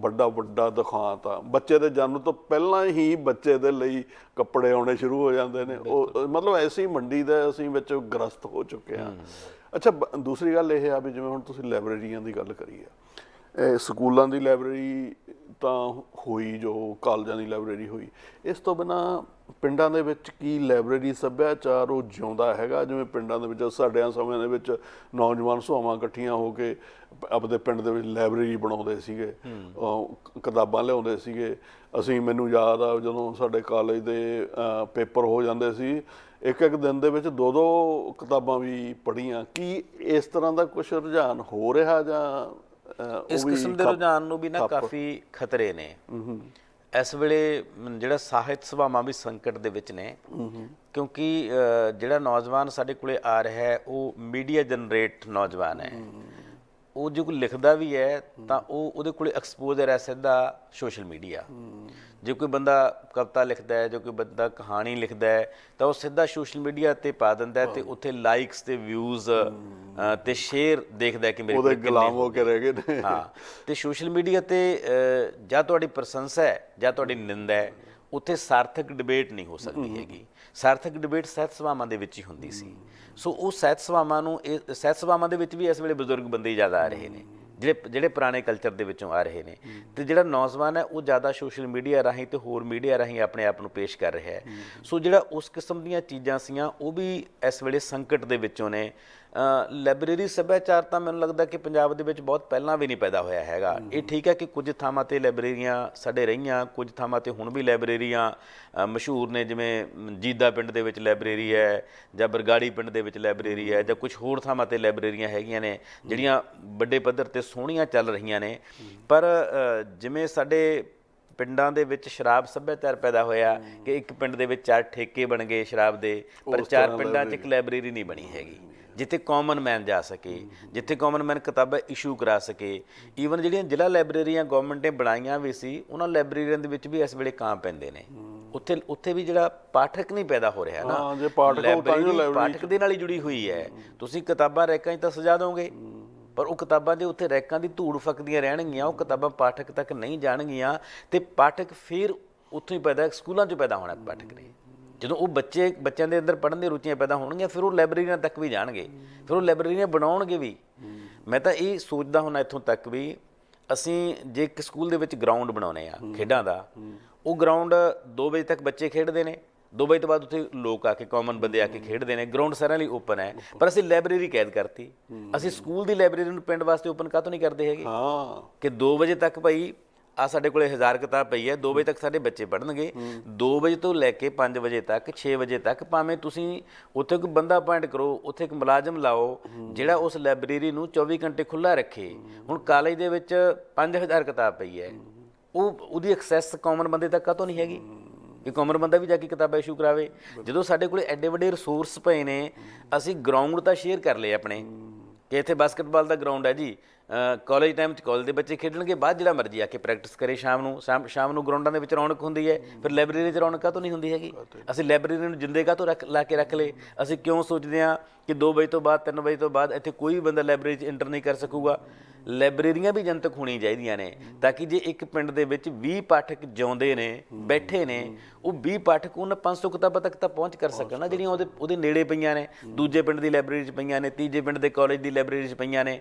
ਵੱਡਾ ਵੱਡਾ ਦੁਖਾਂਤ ਆ ਬੱਚੇ ਦੇ ਜਨਮ ਤੋਂ ਪਹਿਲਾਂ ਹੀ ਬੱਚੇ ਦੇ ਲਈ ਕੱਪੜੇ ਆਉਣੇ ਸ਼ੁਰੂ ਹੋ ਜਾਂਦੇ ਨੇ। ਉਹ ਮਤਲਬ ਐਸੀ ਮੰਡੀ ਦੇ ਅਸੀਂ ਵਿੱਚ ਗ੍ਰਸਤ ਹੋ ਚੁੱਕੇ ਆ ਅੱਛਾ ਦੂਸਰੀ ਗੱਲ ਇਹ ਆ ਵੀ ਜਿਵੇਂ ਹੁਣ ਤੁਸੀਂ ਲਾਇਬ੍ਰੇਰੀਆਂ ਦੀ ਗੱਲ ਕਰੀ ਆ। ਇਹ ਸਕੂਲਾਂ ਦੀ ਲਾਇਬ੍ਰੇਰੀ ਤਾਂ ਹੋਈ ਜੋ ਕਾਲਜਾਂ ਦੀ ਲਾਇਬ੍ਰੇਰੀ ਹੋਈ। ਇਸ ਤੋਂ ਬਿਨਾ ਪਿੰਡਾਂ ਦੇ ਵਿੱਚ ਕੀ ਲਾਇਬ੍ਰੇਰੀ ਸੱਭਿਆਚਾਰ ਉਹ ਜਿਉਂਦਾ ਹੈਗਾ? ਜਿਵੇਂ ਪਿੰਡਾਂ ਦੇ ਵਿੱਚ ਸਾਡਿਆਂ ਸਮਿਆਂ ਦੇ ਵਿੱਚ ਨੌਜਵਾਨ ਸੁਹਾਵਾਂ ਇਕੱਠੀਆਂ ਹੋ ਕੇ ਆਪਦੇ ਪਿੰਡ ਦੇ ਵਿੱਚ ਲਾਇਬ੍ਰੇਰੀ ਬਣਾਉਂਦੇ ਸੀਗੇ ਕਿਤਾਬਾਂ ਲਿਆਉਂਦੇ ਸੀਗੇ। ਅਸੀਂ ਮੈਨੂੰ ਯਾਦ ਆ ਜਦੋਂ ਸਾਡੇ ਕਾਲਜ ਦੇ ਪੇਪਰ ਹੋ ਜਾਂਦੇ ਸੀ ਇੱਕ ਇੱਕ ਦਿਨ ਦੇ ਵਿੱਚ ਦੋ ਦੋ ਕਿਤਾਬਾਂ ਵੀ ਪੜ੍ਹੀਆਂ। ਕੀ ਇਸ ਤਰ੍ਹਾਂ ਦਾ ਕੁਝ ਰੁਝਾਨ ਹੋ ਰਿਹਾ ਜਾਂ ਇਸ ਕਿਸਮ ਦੇ ਰੁਝਾਨ ਨੂੰ ਵੀ ਨਾ ਕਾਫੀ ਖਤਰੇ ਨੇ। ਇਸ ਵੇਲੇ ਜਿਹੜਾ ਸਾਹਿਤ ਸਭਾਵਾਂ ਵੀ ਸੰਕਟ ਦੇ ਵਿੱਚ ਨੇ ਕਿਉਂਕਿ ਜਿਹੜਾ ਨੌਜਵਾਨ ਸਾਡੇ ਕੋਲੇ ਆ ਰਿਹਾ ਹੈ ਉਹ ਮੀਡੀਆ ਜਨਰੇਟ ਨੌਜਵਾਨ ਹੈ। ਉਹ ਜੇ ਲਿਖਦਾ ਵੀ ਹੈ ਤਾਂ ਉਹ ਉਹਦੇ ਕੋਲੇ ਐਕਸਪੋਜ਼ਰ ਹੈ ਸਿੱਧਾ ਸੋਸ਼ਲ ਮੀਡੀਆ ਜੇ ਕੋਈ ਬੰਦਾ ਕਵਿਤਾ ਲਿਖਦਾ ਹੈ ਜੇ ਕੋਈ ਬੰਦਾ ਕਹਾਣੀ ਲਿਖਦਾ ਹੈ ਤਾਂ ਉਹ ਸਿੱਧਾ ਸੋਸ਼ਲ ਮੀਡੀਆ ਤੇ ਪਾ ਦਿੰਦਾ ਹੈ ਤੇ ਉੱਥੇ ਲਾਈਕਸ ਤੇ ਵਿਊਜ਼ ਤੇ ਸ਼ੇਅਰ ਦੇਖਦਾ ਕਿ ਮੇਰੇ ਉਹਦੇ ਕੋਲ ਕਿੰਨੇ ਗੁਲਾਮ ਹੋ ਕੇ ਰਹਿ ਗਏ ਨੇ। ਹਾਂ। ਤੇ ਸੋਸ਼ਲ ਮੀਡੀਆ ਤੇ ਜਾਂ ਤੁਹਾਡੀ ਪ੍ਰਸ਼ੰਸਾ ਹੈ ਜਾਂ ਤੁਹਾਡੀ ਨਿੰਦਾ ਹੈ ਉੱਥੇ ਸਾਰਥਕ ਡਿਬੇਟ ਨਹੀਂ ਹੋ ਸਕਦੀ ਹੈਗੀ। ਸਾਰਥਕ ਡਿਬੇਟ ਸਹਿਤ ਸਭਾਵਾਂ ਦੇ ਵਿੱਚ ਹੀ ਹੁੰਦੀ ਸੀ। ਸੋ ਉਹ ਸਹਿਤ ਸਭਾਵਾਂ ਨੂੰ ਇਹ ਸਹਿਤ ਸਭਾਵਾਂ ਦੇ ਵਿੱਚ ਵੀ ਇਸ ਵੇਲੇ ਬਜ਼ੁਰਗ ਬੰਦੇ ਜ਼ਿਆਦਾ ਆ ਰਹੇ ਨੇ। ਜਿਹੜੇ ਜਿਹੜੇ ਪੁਰਾਣੇ ਕਲਚਰ ਦੇ ਵਿੱਚੋਂ ਆ ਰਹੇ ਨੇ। ਤੇ ਜਿਹੜਾ ਨੌਜਵਾਨ ਹੈ ਉਹ ਜ਼ਿਆਦਾ ਸੋਸ਼ਲ ਮੀਡੀਆ ਰਾਹੀਂ ਤੇ ਹੋਰ ਮੀਡੀਆ ਰਾਹੀਂ ਆਪਣੇ ਆਪ ਨੂੰ ਪੇਸ਼ ਕਰ ਰਿਹਾ ਹੈ। ਸੋ ਜਿਹੜਾ ਉਸ ਕਿਸਮ ਦੀਆਂ ਚੀਜ਼ਾਂ ਸੀਆਂ ਉਹ ਵੀ ਇਸ ਵੇਲੇ ਸੰਕਟ ਦੇ ਵਿੱਚੋਂ ਨੇ। ਲਾਇਬ੍ਰੇਰੀ ਸੱਭਿਆਚਾਰ ਤਾਂ ਮੈਨੂੰ ਲੱਗਦਾ ਕਿ ਪੰਜਾਬ ਦੇ ਵਿੱਚ ਬਹੁਤ ਪਹਿਲਾਂ ਵੀ ਨਹੀਂ ਪੈਦਾ ਹੋਇਆ ਹੈਗਾ। ਇਹ ਠੀਕ ਹੈ ਕਿ ਕੁਝ ਥਾਵਾਂ ਤੇ ਲਾਇਬ੍ਰੇਰੀਆਂ ਸਾਡੇ ਰਹੀਆਂ ਕੁਝ ਥਾਵਾਂ ਤੇ ਹੁਣ ਵੀ ਲਾਇਬ੍ਰੇਰੀਆਂ ਮਸ਼ਹੂਰ ਨੇ ਜਿਵੇਂ ਜੀਦਾ ਪਿੰਡ ਦੇ ਵਿੱਚ ਲਾਇਬ੍ਰੇਰੀ ਹੈ ਜਾਂ ਬਰਗਾੜੀ ਪਿੰਡ ਦੇ ਵਿੱਚ ਲਾਇਬ੍ਰੇਰੀ ਹੈ ਜਾਂ ਕੁਝ ਹੋਰ ਥਾਵਾਂ ਤੇ ਲਾਇਬ੍ਰੇਰੀਆਂ ਹੈਗੀਆਂ ਨੇ ਜਿਹੜੀਆਂ ਵੱਡੇ ਪੱਧਰ ਤੇ ਸੋਹਣੀਆਂ ਚੱਲ ਰਹੀਆਂ ਨੇ। ਪਰ ਜਿਵੇਂ ਸਾਡੇ ਪਿੰਡਾਂ ਦੇ ਵਿੱਚ ਸ਼ਰਾਬ ਸੱਭਿਆਚਾਰ ਪੈਦਾ ਹੋਇਆ ਕਿ ਇੱਕ ਪਿੰਡ ਦੇ ਵਿੱਚ ਚਾਰ ਠੇਕੇ ਬਣ ਗਏ ਸ਼ਰਾਬ ਦੇ ਪਰ ਚਾਰ ਪਿੰਡਾਂ 'ਚ ਇੱਕ ਲਾਇਬ੍ਰੇਰੀ ਨਹੀਂ ਬਣੀ ਹੈਗੀ। ਜਿੱਥੇ ਕਾਮਨ ਮੈਨ ਜਾ ਸਕੇ ਜਿੱਥੇ ਕਾਮਨ ਮੈਨ ਕਿਤਾਬਾਂ ਇਸ਼ੂ ਕਰਾ ਸਕੇ। ਈਵਨ ਜਿਹੜੀਆਂ ਜ਼ਿਲ੍ਹਾ ਲਾਇਬ੍ਰੇਰੀਆਂ ਗਵਰਨਮੈਂਟ ਨੇ ਬਣਾਈਆਂ ਵੀ ਸੀ ਉਹਨਾਂ ਲਾਇਬ੍ਰੇਰੀਆਂ ਦੇ ਵਿੱਚ ਵੀ ਇਸ ਵੇਲੇ ਕਾਂ ਪੈਂਦੇ ਨੇ। ਉੱਥੇ ਉੱਥੇ ਵੀ ਜਿਹੜਾ ਪਾਠਕ ਨਹੀਂ ਪੈਦਾ ਹੋ ਰਿਹਾ ਨਾ। ਹਾਂ, ਜੇ ਤਾਂ ਹੀ ਪਾਠਕ ਦੇ ਨਾਲ ਹੀ ਜੁੜੀ ਹੋਈ ਹੈ। ਤੁਸੀਂ ਕਿਤਾਬਾਂ ਰੈਕਾਂ 'ਚ ਤਾਂ ਸਜਾ ਦੋਗੇ। ਪਰ ਉਹ ਕਿਤਾਬਾਂ ਦੇ ਉੱਤੇ ਰੈਕਾਂ ਦੀ ਧੂੜ ਫੱਕਦੀਆਂ ਰਹਿਣਗੀਆਂ ਉਹ ਕਿਤਾਬਾਂ ਪਾਠਕ ਤੱਕ ਨਹੀਂ ਜਾਣਗੀਆਂ। ਤੇ ਪਾਠਕ ਫਿਰ ਉੱਥੋਂ ਹੀ ਪੈਦਾ ਸਕੂਲਾਂ 'ਚ ਪੈਦਾ ਹੋਣਾ ਪਾਠਕ ਨੇ। ਜਦੋਂ ਉਹ ਬੱਚੇ ਬੱਚਿਆਂ ਦੇ ਅੰਦਰ ਪੜ੍ਹਨ ਦੀਆਂ ਰੁਚੀਆਂ ਪੈਦਾ ਹੋਣਗੀਆਂ ਫਿਰ ਉਹ ਲਾਇਬ੍ਰੇਰੀਆਂ ਤੱਕ ਵੀ ਜਾਣਗੇ। ਫਿਰ ਉਹ ਲਾਇਬ੍ਰੇਰੀਆਂ ਬਣਾਉਣਗੇ ਵੀ। ਮੈਂ ਤਾਂ ਇਹ ਸੋਚਦਾ ਹੁਣ ਇੱਥੋਂ ਤੱਕ ਵੀ ਅਸੀਂ ਜੇ ਇੱਕ ਸਕੂਲ ਦੇ ਵਿੱਚ ਗਰਾਊਂਡ ਬਣਾਉਨੇ ਆ ਖੇਡਾਂ ਦਾ ਉਹ ਗਰਾਊਂਡ 2 ਵਜੇ ਤੱਕ ਬੱਚੇ ਖੇਡਦੇ ਨੇ। 2 ਵਜੇ ਤੋਂ ਬਾਅਦ ਉੱਥੇ ਲੋਕ ਆ ਕੇ ਕਾਮਨ ਬੰਦੇ ਆ ਕੇ ਖੇਡਦੇ ਨੇ। ਗਰਾਊਂਡ ਸਾਰਿਆਂ ਲਈ ਓਪਨ ਹੈ ਪਰ ਅਸੀਂ ਲਾਇਬ੍ਰੇਰੀ ਕੈਦ ਕਰਤੀ। ਅਸੀਂ ਸਕੂਲ ਦੀ ਲਾਇਬ੍ਰੇਰੀ ਨੂੰ ਪਿੰਡ ਵਾਸਤੇ ਓਪਨ ਕਾਹਤੋਂ ਨਹੀਂ ਕਰਦੇ ਹੈਗੇ? ਹਾਂ। ਕਿ 2 ਵਜੇ ਤੱਕ ਭਾਈ ਆ ਸਾਡੇ ਕੋਲੇ ਹਜ਼ਾਰ ਕਿਤਾਬ ਪਈ ਹੈ 2 ਵਜੇ ਤੱਕ ਸਾਡੇ ਬੱਚੇ ਪੜ੍ਹਨਗੇ। 2 ਵਜੇ ਤੋਂ ਲੈ ਕੇ 5 ਵਜੇ ਤੱਕ 6 ਵਜੇ ਤੱਕ ਭਾਵੇਂ ਤੁਸੀਂ ਉੱਥੇ ਕੋਈ ਬੰਦਾ ਅਪਾਇੰਟ ਕਰੋ, ਉੱਥੇ ਇੱਕ ਮੁਲਾਜ਼ਮ ਲਾਓ, ਜਿਹੜਾ ਉਸ ਲਾਇਬ੍ਰੇਰੀ ਨੂੰ 24 ਘੰਟੇ ਖੁੱਲਾ ਰੱਖੇ। ਹੁਣ ਕਾਲਜ ਦੇ ਵਿੱਚ 5000 ਕਿਤਾਬ ਪਈ ਹੈ। ਉਹ, ਉਹਦੀ ਐਕਸੈਸ ਕਾਮਨ ਬੰਦੇ ਤੱਕ ਕਾਹਤੋਂ ਨਹੀਂ ਹੈਗੀ? ਕਿ ਕਾਮਨ ਬੰਦਾ ਵੀ ਜਾ ਕੇ ਕਿਤਾਬਾਂ ਇਸ਼ੂ ਕਰਾਵੇ। ਜਦੋਂ ਸਾਡੇ ਕੋਲੇ ਐਡੇ ਵੱਡੇ ਰਿਸੋਰਸ ਪਏ ਨੇ, ਅਸੀਂ ਗਰਾਊਂਡ ਤਾਂ ਸ਼ੇਅਰ ਕਰ ਲਏ ਆਪਣੇ, ਕਿ ਇੱਥੇ ਬਾਸਕਟਬਾਲ ਦਾ ਗਰਾਊਂਡ ਹੈ ਜੀ। ਕਾਲਜ ਟਾਈਮ ਚ ਕਾਲਜ ਦੇ ਬੱਚੇ ਖੇਡਣਗੇ, ਬਾਅਦ ਜਿਹੜਾ ਮਰਜ਼ੀ ਆ ਕੇ ਪ੍ਰੈਕਟਿਸ ਕਰੇ ਸ਼ਾਮ ਨੂੰ, ਸ਼ਾਮ ਸ਼ਾਮ ਨੂੰ ਗਰਾਊਂਡਾਂ ਦੇ ਵਿੱਚ ਰੌਣਕ ਹੁੰਦੀ ਹੈ, ਫਿਰ ਲਾਇਬ੍ਰੇਰੀ 'ਚ ਰੌਣਕ ਕਾਹਤੋਂ ਨਹੀਂ ਹੁੰਦੀ ਹੈਗੀ? ਅਸੀਂ ਲਾਇਬ੍ਰੇਰੀ ਨੂੰ ਜਿੰਦੇ ਕਾਹਤੋਂ ਰੱਖ, ਲਾ ਕੇ ਰੱਖ ਲਏ? ਅਸੀਂ ਕਿਉਂ ਸੋਚਦੇ ਹਾਂ ਕਿ 2 ਵਜੇ ਤੋਂ ਬਾਅਦ 3 ਵਜੇ ਤੋਂ ਬਾਅਦ ਇੱਥੇ ਕੋਈ ਵੀ ਬੰਦਾ ਲਾਇਬ੍ਰੇਰੀ 'ਚ ਇੰਟਰ ਨਹੀਂ ਕਰ ਸਕੂਗਾ? ਲਾਇਬ੍ਰੇਰੀਆਂ ਵੀ ਜਨਤਕ ਹੋਣੀਆਂ ਚਾਹੀਦੀਆਂ ਨੇ, ਤਾਂ ਕਿ ਜੇ ਇੱਕ ਪਿੰਡ ਦੇ ਵਿੱਚ 20 ਪਾਠਕ ਜਿਉਂਦੇ ਨੇ, ਬੈਠੇ ਨੇ, ਉਹ 20 ਪਾਠਕ ਉਹਨਾਂ 500 ਕਿਤਾਬਾਂ ਤੱਕ ਤਾਂ ਪਹੁੰਚ ਕਰ ਸਕਣ ਨਾ, ਜਿਹੜੀਆਂ ਉਹਦੇ ਉਹਦੇ ਨੇੜੇ ਪਈਆਂ ਨੇ, ਦੂਜੇ ਪਿੰਡ ਦੀ ਲਾਇਬ੍ਰੇਰੀ 'ਚ ਪਈਆਂ ਨੇ, ਤੀਜੇ ਪਿੰਡ ਦੇ ਕਾਲਜ ਦੀ ਲਾਇਬ੍ਰੇਰੀ 'ਚ ਪਈਆਂ ਨੇ।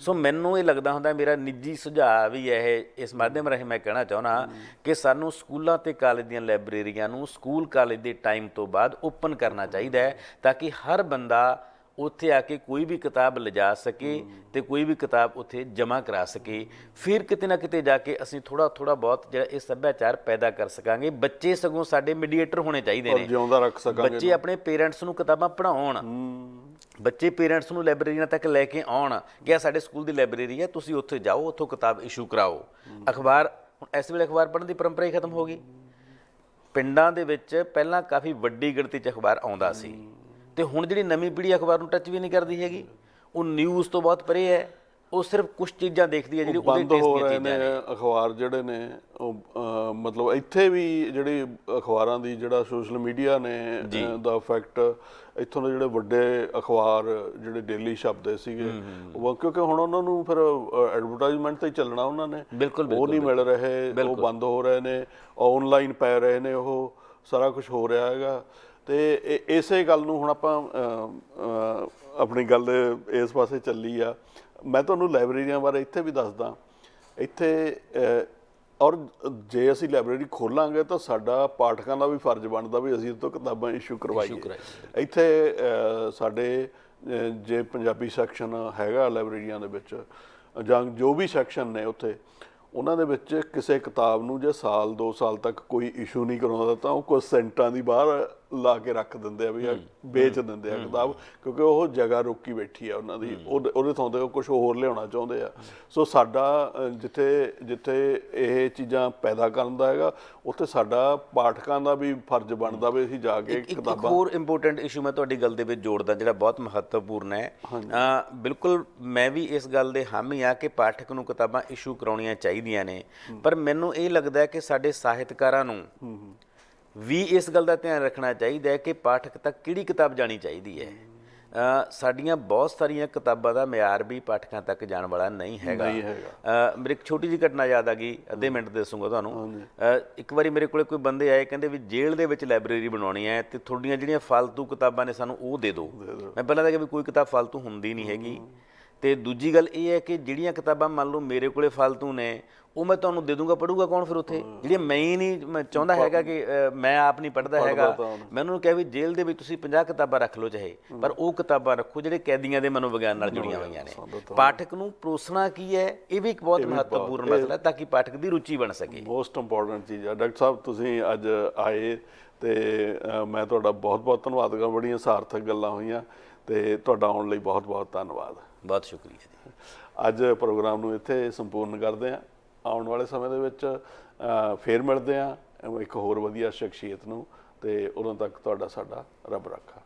ਸੋ ਮੈਨੂੰ ਇਹ ਲੱਗਦਾ ਹੁੰਦਾ ਮੇਰਾ ਨਿੱਜੀ ਸੁਝਾਅ ਵੀ ਇਹ, ਇਸ ਮਾਧਿਅਮ ਰਾਹੀਂ ਮੈਂ ਕਹਿਣਾ ਚਾਹੁੰਦਾ ਕਿ ਸਾਨੂੰ ਸਕੂਲਾਂ ਤੇ ਕਾਲਜ ਦੀਆਂ ਲਾਇਬ੍ਰੇਰੀਆਂ ਨੂੰ ਸਕੂਲ ਕਾਲਜ ਦੇ ਟਾਈਮ ਤੋਂ ਬਾਅਦ ਓਪਨ ਕਰਨਾ ਚਾਹੀਦਾ ਹੈ ਤਾਂ ਕਿ ਹਰ ਬੰਦਾ ਉੱਥੇ ਆ ਕੇ ਕੋਈ ਵੀ ਕਿਤਾਬ ਲਿਜਾ ਸਕੇ ਤੇ ਕੋਈ ਵੀ ਕਿਤਾਬ ਉੱਥੇ ਜਮ੍ਹਾਂ ਕਰਾ ਸਕੇ। ਫਿਰ ਕਿਤੇ ਨਾ ਕਿਤੇ ਜਾ ਕੇ ਅਸੀਂ ਥੋੜਾ ਥੋੜਾ ਬਹੁਤ ਜਿਹੜਾ ਇਹ ਸੱਭਿਆਚਾਰ ਪੈਦਾ ਕਰ ਸਕਾਂਗੇ। ਬੱਚੇ ਸਗੋਂ ਸਾਡੇ ਮੀਡੀਏਟਰ ਹੋਣੇ ਚਾਹੀਦੇ ਨੇ। ਜਿਉਂਦਾ ਰੱਖ ਸਕਾਂਗੇ ਬੱਚੇ ਆਪਣੇ ਪੇਰੈਂਟਸ ਨੂੰ ਕਿਤਾਬਾਂ ਪੜ੍ਹਾਉਣ। ਬੱਚੇ ਪੇਰੈਂਟਸ ਨੂੰ ਲਾਇਬ੍ਰੇਰੀਆਂ ਤੱਕ ਲੈ ਕੇ ਆਉਣ ਕਿ ਆਹ ਸਾਡੇ ਸਕੂਲ ਦੀ ਲਾਇਬ੍ਰੇਰੀ ਹੈ ਤੁਸੀਂ ਉੱਥੇ ਜਾਓ ਉੱਥੋਂ ਕਿਤਾਬ ਇਸ਼ੂ ਕਰਾਓ। ਅਖਬਾਰ ਹੁਣ ਇਸ ਵੇਲੇ ਅਖਬਾਰ ਪੜ੍ਹਨ ਦੀ ਪਰੰਪਰਾ ਹੀ ਖਤਮ ਹੋ ਗਈ। ਪਿੰਡਾਂ ਦੇ ਵਿੱਚ ਪਹਿਲਾਂ ਕਾਫੀ ਵੱਡੀ ਗਿਣਤੀ 'ਚ ਅਖਬਾਰ ਆਉਂਦਾ ਸੀ। ਤੇ ਹੁਣ ਜਿਹੜੀ ਨਵੀਂ ਪੀੜ੍ਹੀ ਅਖਬਾਰ ਨੂੰ ਟੱਚ ਵੀ ਨਹੀਂ ਕਰਦੀ ਹੈਗੀ ਉਹ ਨਿਊਜ਼ ਤੋਂ ਬਹੁਤ ਪਰੇ ਹੈ ਉਹ ਸਿਰਫ ਕੁਝ ਚੀਜ਼ਾਂ ਦੇਖਦੀ ਹੈ ਜਿਹੜੀ ਉਹਦੇ ਟੇਸਟ ਦੀਆਂ ਚੀਜ਼ਾਂ ਨੇ ਅਖਬਾਰ ਜਿਹੜੇ ਨੇ ਉਹ ਮਤਲਬ ਇੱਥੇ ਵੀ ਜਿਹੜੀ ਅਖਬਾਰਾਂ ਦੀ ਜਿਹੜਾ ਸੋਸ਼ਲ ਮੀਡੀਆ ਨੇ ਦਾ ਇਫੈਕਟ ਇੱਥੋਂ ਦੇ ਜਿਹੜੇ ਵੱਡੇ ਅਖਬਾਰ ਜਿਹੜੇ ਡੇਲੀ ਛਪਦੇ ਸੀਗੇ ਉਹ ਕਿਉਂਕਿ ਹੁਣ ਉਹਨਾਂ ਨੂੰ ਫਿਰ ਐਡਵਰਟਾਈਜ਼ਮੈਂਟ ਤੇ ਚੱਲਣਾ ਉਹਨਾਂ ਨੇ। ਬਿਲਕੁਲ, ਉਹ ਨਹੀਂ ਮਿਲ ਰਹੇ ਉਹ ਬੰਦ ਹੋ ਰਹੇ ਨੇ ਆਨਲਾਈਨ ਪੈ ਰਹੇ ਨੇ ਉਹ ਸਾਰਾ ਕੁਝ ਹੋ ਰਿਹਾ ਹੈਗਾ। ਤੇ ਇਸੇ ਗੱਲ ਨੂੰ ਹੁਣ ਆਪਾਂ ਆਪਣੀ ਗੱਲ ਇਸ ਪਾਸੇ ਚੱਲੀ ਆ। ਮੈਂ ਤੁਹਾਨੂੰ ਲਾਇਬ੍ਰੇਰੀਆਂ ਬਾਰੇ ਇੱਥੇ ਵੀ ਦੱਸਦਾ। ਇੱਥੇ ਔਰ ਜੇ ਅਸੀਂ ਲਾਇਬ੍ਰੇਰੀ ਖੋਲਾਂਗੇ ਤਾਂ ਸਾਡਾ ਪਾਠਕਾਂ ਦਾ ਵੀ ਫਰਜ਼ ਬਣਦਾ ਵੀ ਅਸੀਂ ਤੋਂ ਕਿਤਾਬਾਂ ਇਸ਼ੂ ਕਰਵਾਈਏ। ਇੱਥੇ ਸਾਡੇ ਜੇ ਪੰਜਾਬੀ ਸੈਕਸ਼ਨ ਹੈਗਾ ਲਾਇਬ੍ਰੇਰੀਆਂ ਦੇ ਵਿੱਚ ਜਾਂ ਜੋ ਵੀ ਸੈਕਸ਼ਨ ਨੇ ਉੱਥੇ ਉਹਨਾਂ ਦੇ ਵਿੱਚ ਕਿਸੇ ਕਿਤਾਬ ਨੂੰ ਜੇ ਸਾਲ 2 ਸਾਲ ਤੱਕ ਕੋਈ ਇਸ਼ੂ ਨਹੀਂ ਕਰਾਉਂਦਾ ਤਾਂ ਉਹ ਕੁਝ ਸੈਂਟਾਂ ਦੀ ਬਾਹਰ ਲਾ ਕੇ ਰੱਖ ਦਿੰਦੇ ਆ ਵੀ ਇਹ ਵੇਚ ਦਿੰਦੇ ਆ ਕਿਤਾਬ ਕਿਉਂਕਿ ਉਹ ਜਗ੍ਹਾ ਰੋਕੀ ਬੈਠੀ ਆ ਉਹਨਾਂ ਦੀ। ਉਹਦੇ ਉਹਦੇ ਥਾਂ ਤੇ ਕੁਝ ਹੋਰ ਲਿਆਉਣਾ ਚਾਹੁੰਦੇ ਆ। ਸੋ ਸਾਡਾ ਜਿੱਥੇ ਜਿੱਥੇ ਇਹ ਚੀਜ਼ਾਂ ਪੈਦਾ ਕਰਨ ਦਾ ਹੈਗਾ ਉੱਥੇ ਸਾਡਾ ਪਾਠਕਾਂ ਦਾ ਵੀ ਫਰਜ਼ ਬਣਦਾ ਵੀ ਅਸੀਂ ਜਾ ਕੇ ਇੱਕ ਇੱਕ ਕਿਤਾਬਾਂ ਹੋਰ ਇੰਪੋਰਟੈਂਟ ਇਸ਼ੂ ਮੈਂ ਤੁਹਾਡੀ ਗੱਲ ਦੇ ਵਿੱਚ ਜੋੜਦਾ ਜਿਹੜਾ ਬਹੁਤ ਮਹੱਤਵਪੂਰਨ ਹੈ। ਬਿਲਕੁਲ ਮੈਂ ਵੀ ਇਸ ਗੱਲ ਦੇ ਹਾਮੀ ਆ ਕਿ ਪਾਠਕ ਨੂੰ ਕਿਤਾਬਾਂ ਇਸ਼ੂ ਕਰਾਉਣੀਆਂ ਚਾਹੀਦੀਆਂ ਨੇ। ਪਰ ਮੈਨੂੰ ਇਹ ਲੱਗਦਾ ਹੈ ਕਿ ਸਾਡੇ ਸਾਹਿਤਕਾਰਾਂ ਨੂੰ ਵੀ ਇਸ ਗੱਲ ਦਾ ਧਿਆਨ ਰੱਖਣਾ ਚਾਹੀਦਾ ਹੈ ਕਿ ਪਾਠਕ ਤੱਕ ਕਿਹੜੀ ਕਿਤਾਬ ਜਾਣੀ ਚਾਹੀਦੀ ਹੈ। ਸਾਡੀਆਂ ਬਹੁਤ ਸਾਰੀਆਂ ਕਿਤਾਬਾਂ ਦਾ ਮਿਆਰ ਵੀ ਪਾਠਕਾਂ ਤੱਕ ਜਾਣ ਵਾਲਾ ਨਹੀਂ ਹੈਗਾ। ਮੇਰੇ ਇੱਕ ਛੋਟੀ ਜੀ ਘਟਨਾ ਯਾਦ ਆ ਗਈ ਅੱਧੇ ਮਿੰਟ ਦੇ ਦੱਸੂਗਾ ਤੁਹਾਨੂੰ। ਇੱਕ ਵਾਰੀ ਮੇਰੇ ਕੋਲੇ ਕੋਈ ਬੰਦੇ ਆਏ ਕਹਿੰਦੇ ਵੀ ਜੇਲ੍ਹ ਦੇ ਵਿੱਚ ਲਾਇਬ੍ਰੇਰੀ ਬਣਾਉਣੀ ਹੈ ਤੇ ਤੁਹਾਡੀਆਂ ਜਿਹੜੀਆਂ ਫालतू ਕਿਤਾਬਾਂ ਨੇ ਸਾਨੂੰ ਉਹ ਦੇ ਦਿਓ। ਮੈਂ ਪਹਿਲਾਂ ਤਾਂ ਕਿ ਵੀ ਕੋਈ ਕਿਤਾਬ ਫालतू ਹੁੰਦੀ ਨਹੀਂ ਹੈਗੀ। ਤੇ ਦੂਜੀ ਗੱਲ ਇਹ ਹੈ ਕਿ ਜਿਹੜੀਆਂ ਕਿਤਾਬਾਂ ਮੰਨ ਲਓ ਮੇਰੇ ਕੋਲੇ ਫालतू ਨੇ ਉਹ ਮੈਂ ਤੁਹਾਨੂੰ ਦੇ ਦੂੰਗਾ ਪੜੂਗਾ ਕੌਣ ਫਿਰ ਉੱਥੇ? ਜਿਹੜੀਆਂ ਮੈਂ ਹੀ ਨਹੀਂ ਮੈਂ ਚਾਹੁੰਦਾ ਹੈਗਾ ਕਿ ਮੈਂ ਆਪ ਨਹੀਂ ਪੜਦਾ ਹੈਗਾ। ਮੈਂ ਉਹਨਾਂ ਨੂੰ ਕਿਹਾ ਵੀ ਜੇਲ੍ਹ ਦੇ ਵਿੱਚ ਤੁਸੀਂ 50 ਕਿਤਾਬਾਂ ਰੱਖ ਲਓ ਚਾਹੇ ਪਰ ਉਹ ਕਿਤਾਬਾਂ ਰੱਖੋ ਜਿਹੜੇ ਕੈਦੀਆਂ ਦੇ ਮਨੋਵਿਗਿਆਨ ਨਾਲ ਜੁੜੀਆਂ ਹੋਈਆਂ ਨੇ। ਪਾਠਕ ਨੂੰ ਪਰੋਸਣਾ ਕੀ ਹੈ? ਇਹ ਵੀ ਇੱਕ ਬਹੁਤ ਮਹੱਤਵਪੂਰਨ ਮਸਲਾ ਹੈ ਤਾਂ ਕਿ ਪਾਠਕ ਦੀ ਰੁਚੀ ਬਣ ਸਕੇ। ਮੋਸਟ ਇੰਪੋਰਟੈਂਟ ਚੀਜ਼ ਆ ਡਾਕਟਰ ਸਾਹਿਬ ਤੁਸੀਂ ਅੱਜ ਆਏ ਤੇ ਮੈਂ ਤੁਹਾਡਾ ਬਹੁਤ-ਬਹੁਤ ਧੰਨਵਾਦ ਕਰਾਂ ਬੜੀਆਂ ਸਾਰਥਕ ਗੱਲਾਂ ਹੋਈਆਂ ਤੇ ਤੁਹਾਡਾ ਆਉਣ ਲਈ ਬਹੁਤ-ਬਹੁਤ ਧੰਨਵਾਦ। ਬਹੁਤ ਸ਼ੁਕਰੀਆ ਜੀ। ਅੱਜ ਪ੍ਰੋਗਰਾਮ ਨੂੰ ਇੱਥੇ ਸੰਪੂਰਨ ਕਰਦੇ ਹਾਂ। ਆਉਣ ਵਾਲੇ ਸਮੇਂ ਦੇ ਵਿੱਚ ਅ, ਫੇਰ ਮਿਲਦੇ ਹਾਂ। ਇੱਕ ਹੋਰ ਵਧੀਆ ਸ਼ਖਸੀਅਤ ਨੂੰ ਤੇ ਉਦੋਂ ਤੱਕ ਤੁਹਾਡਾ ਸਾਡਾ ਰੱਬ ਰੱਖਾ।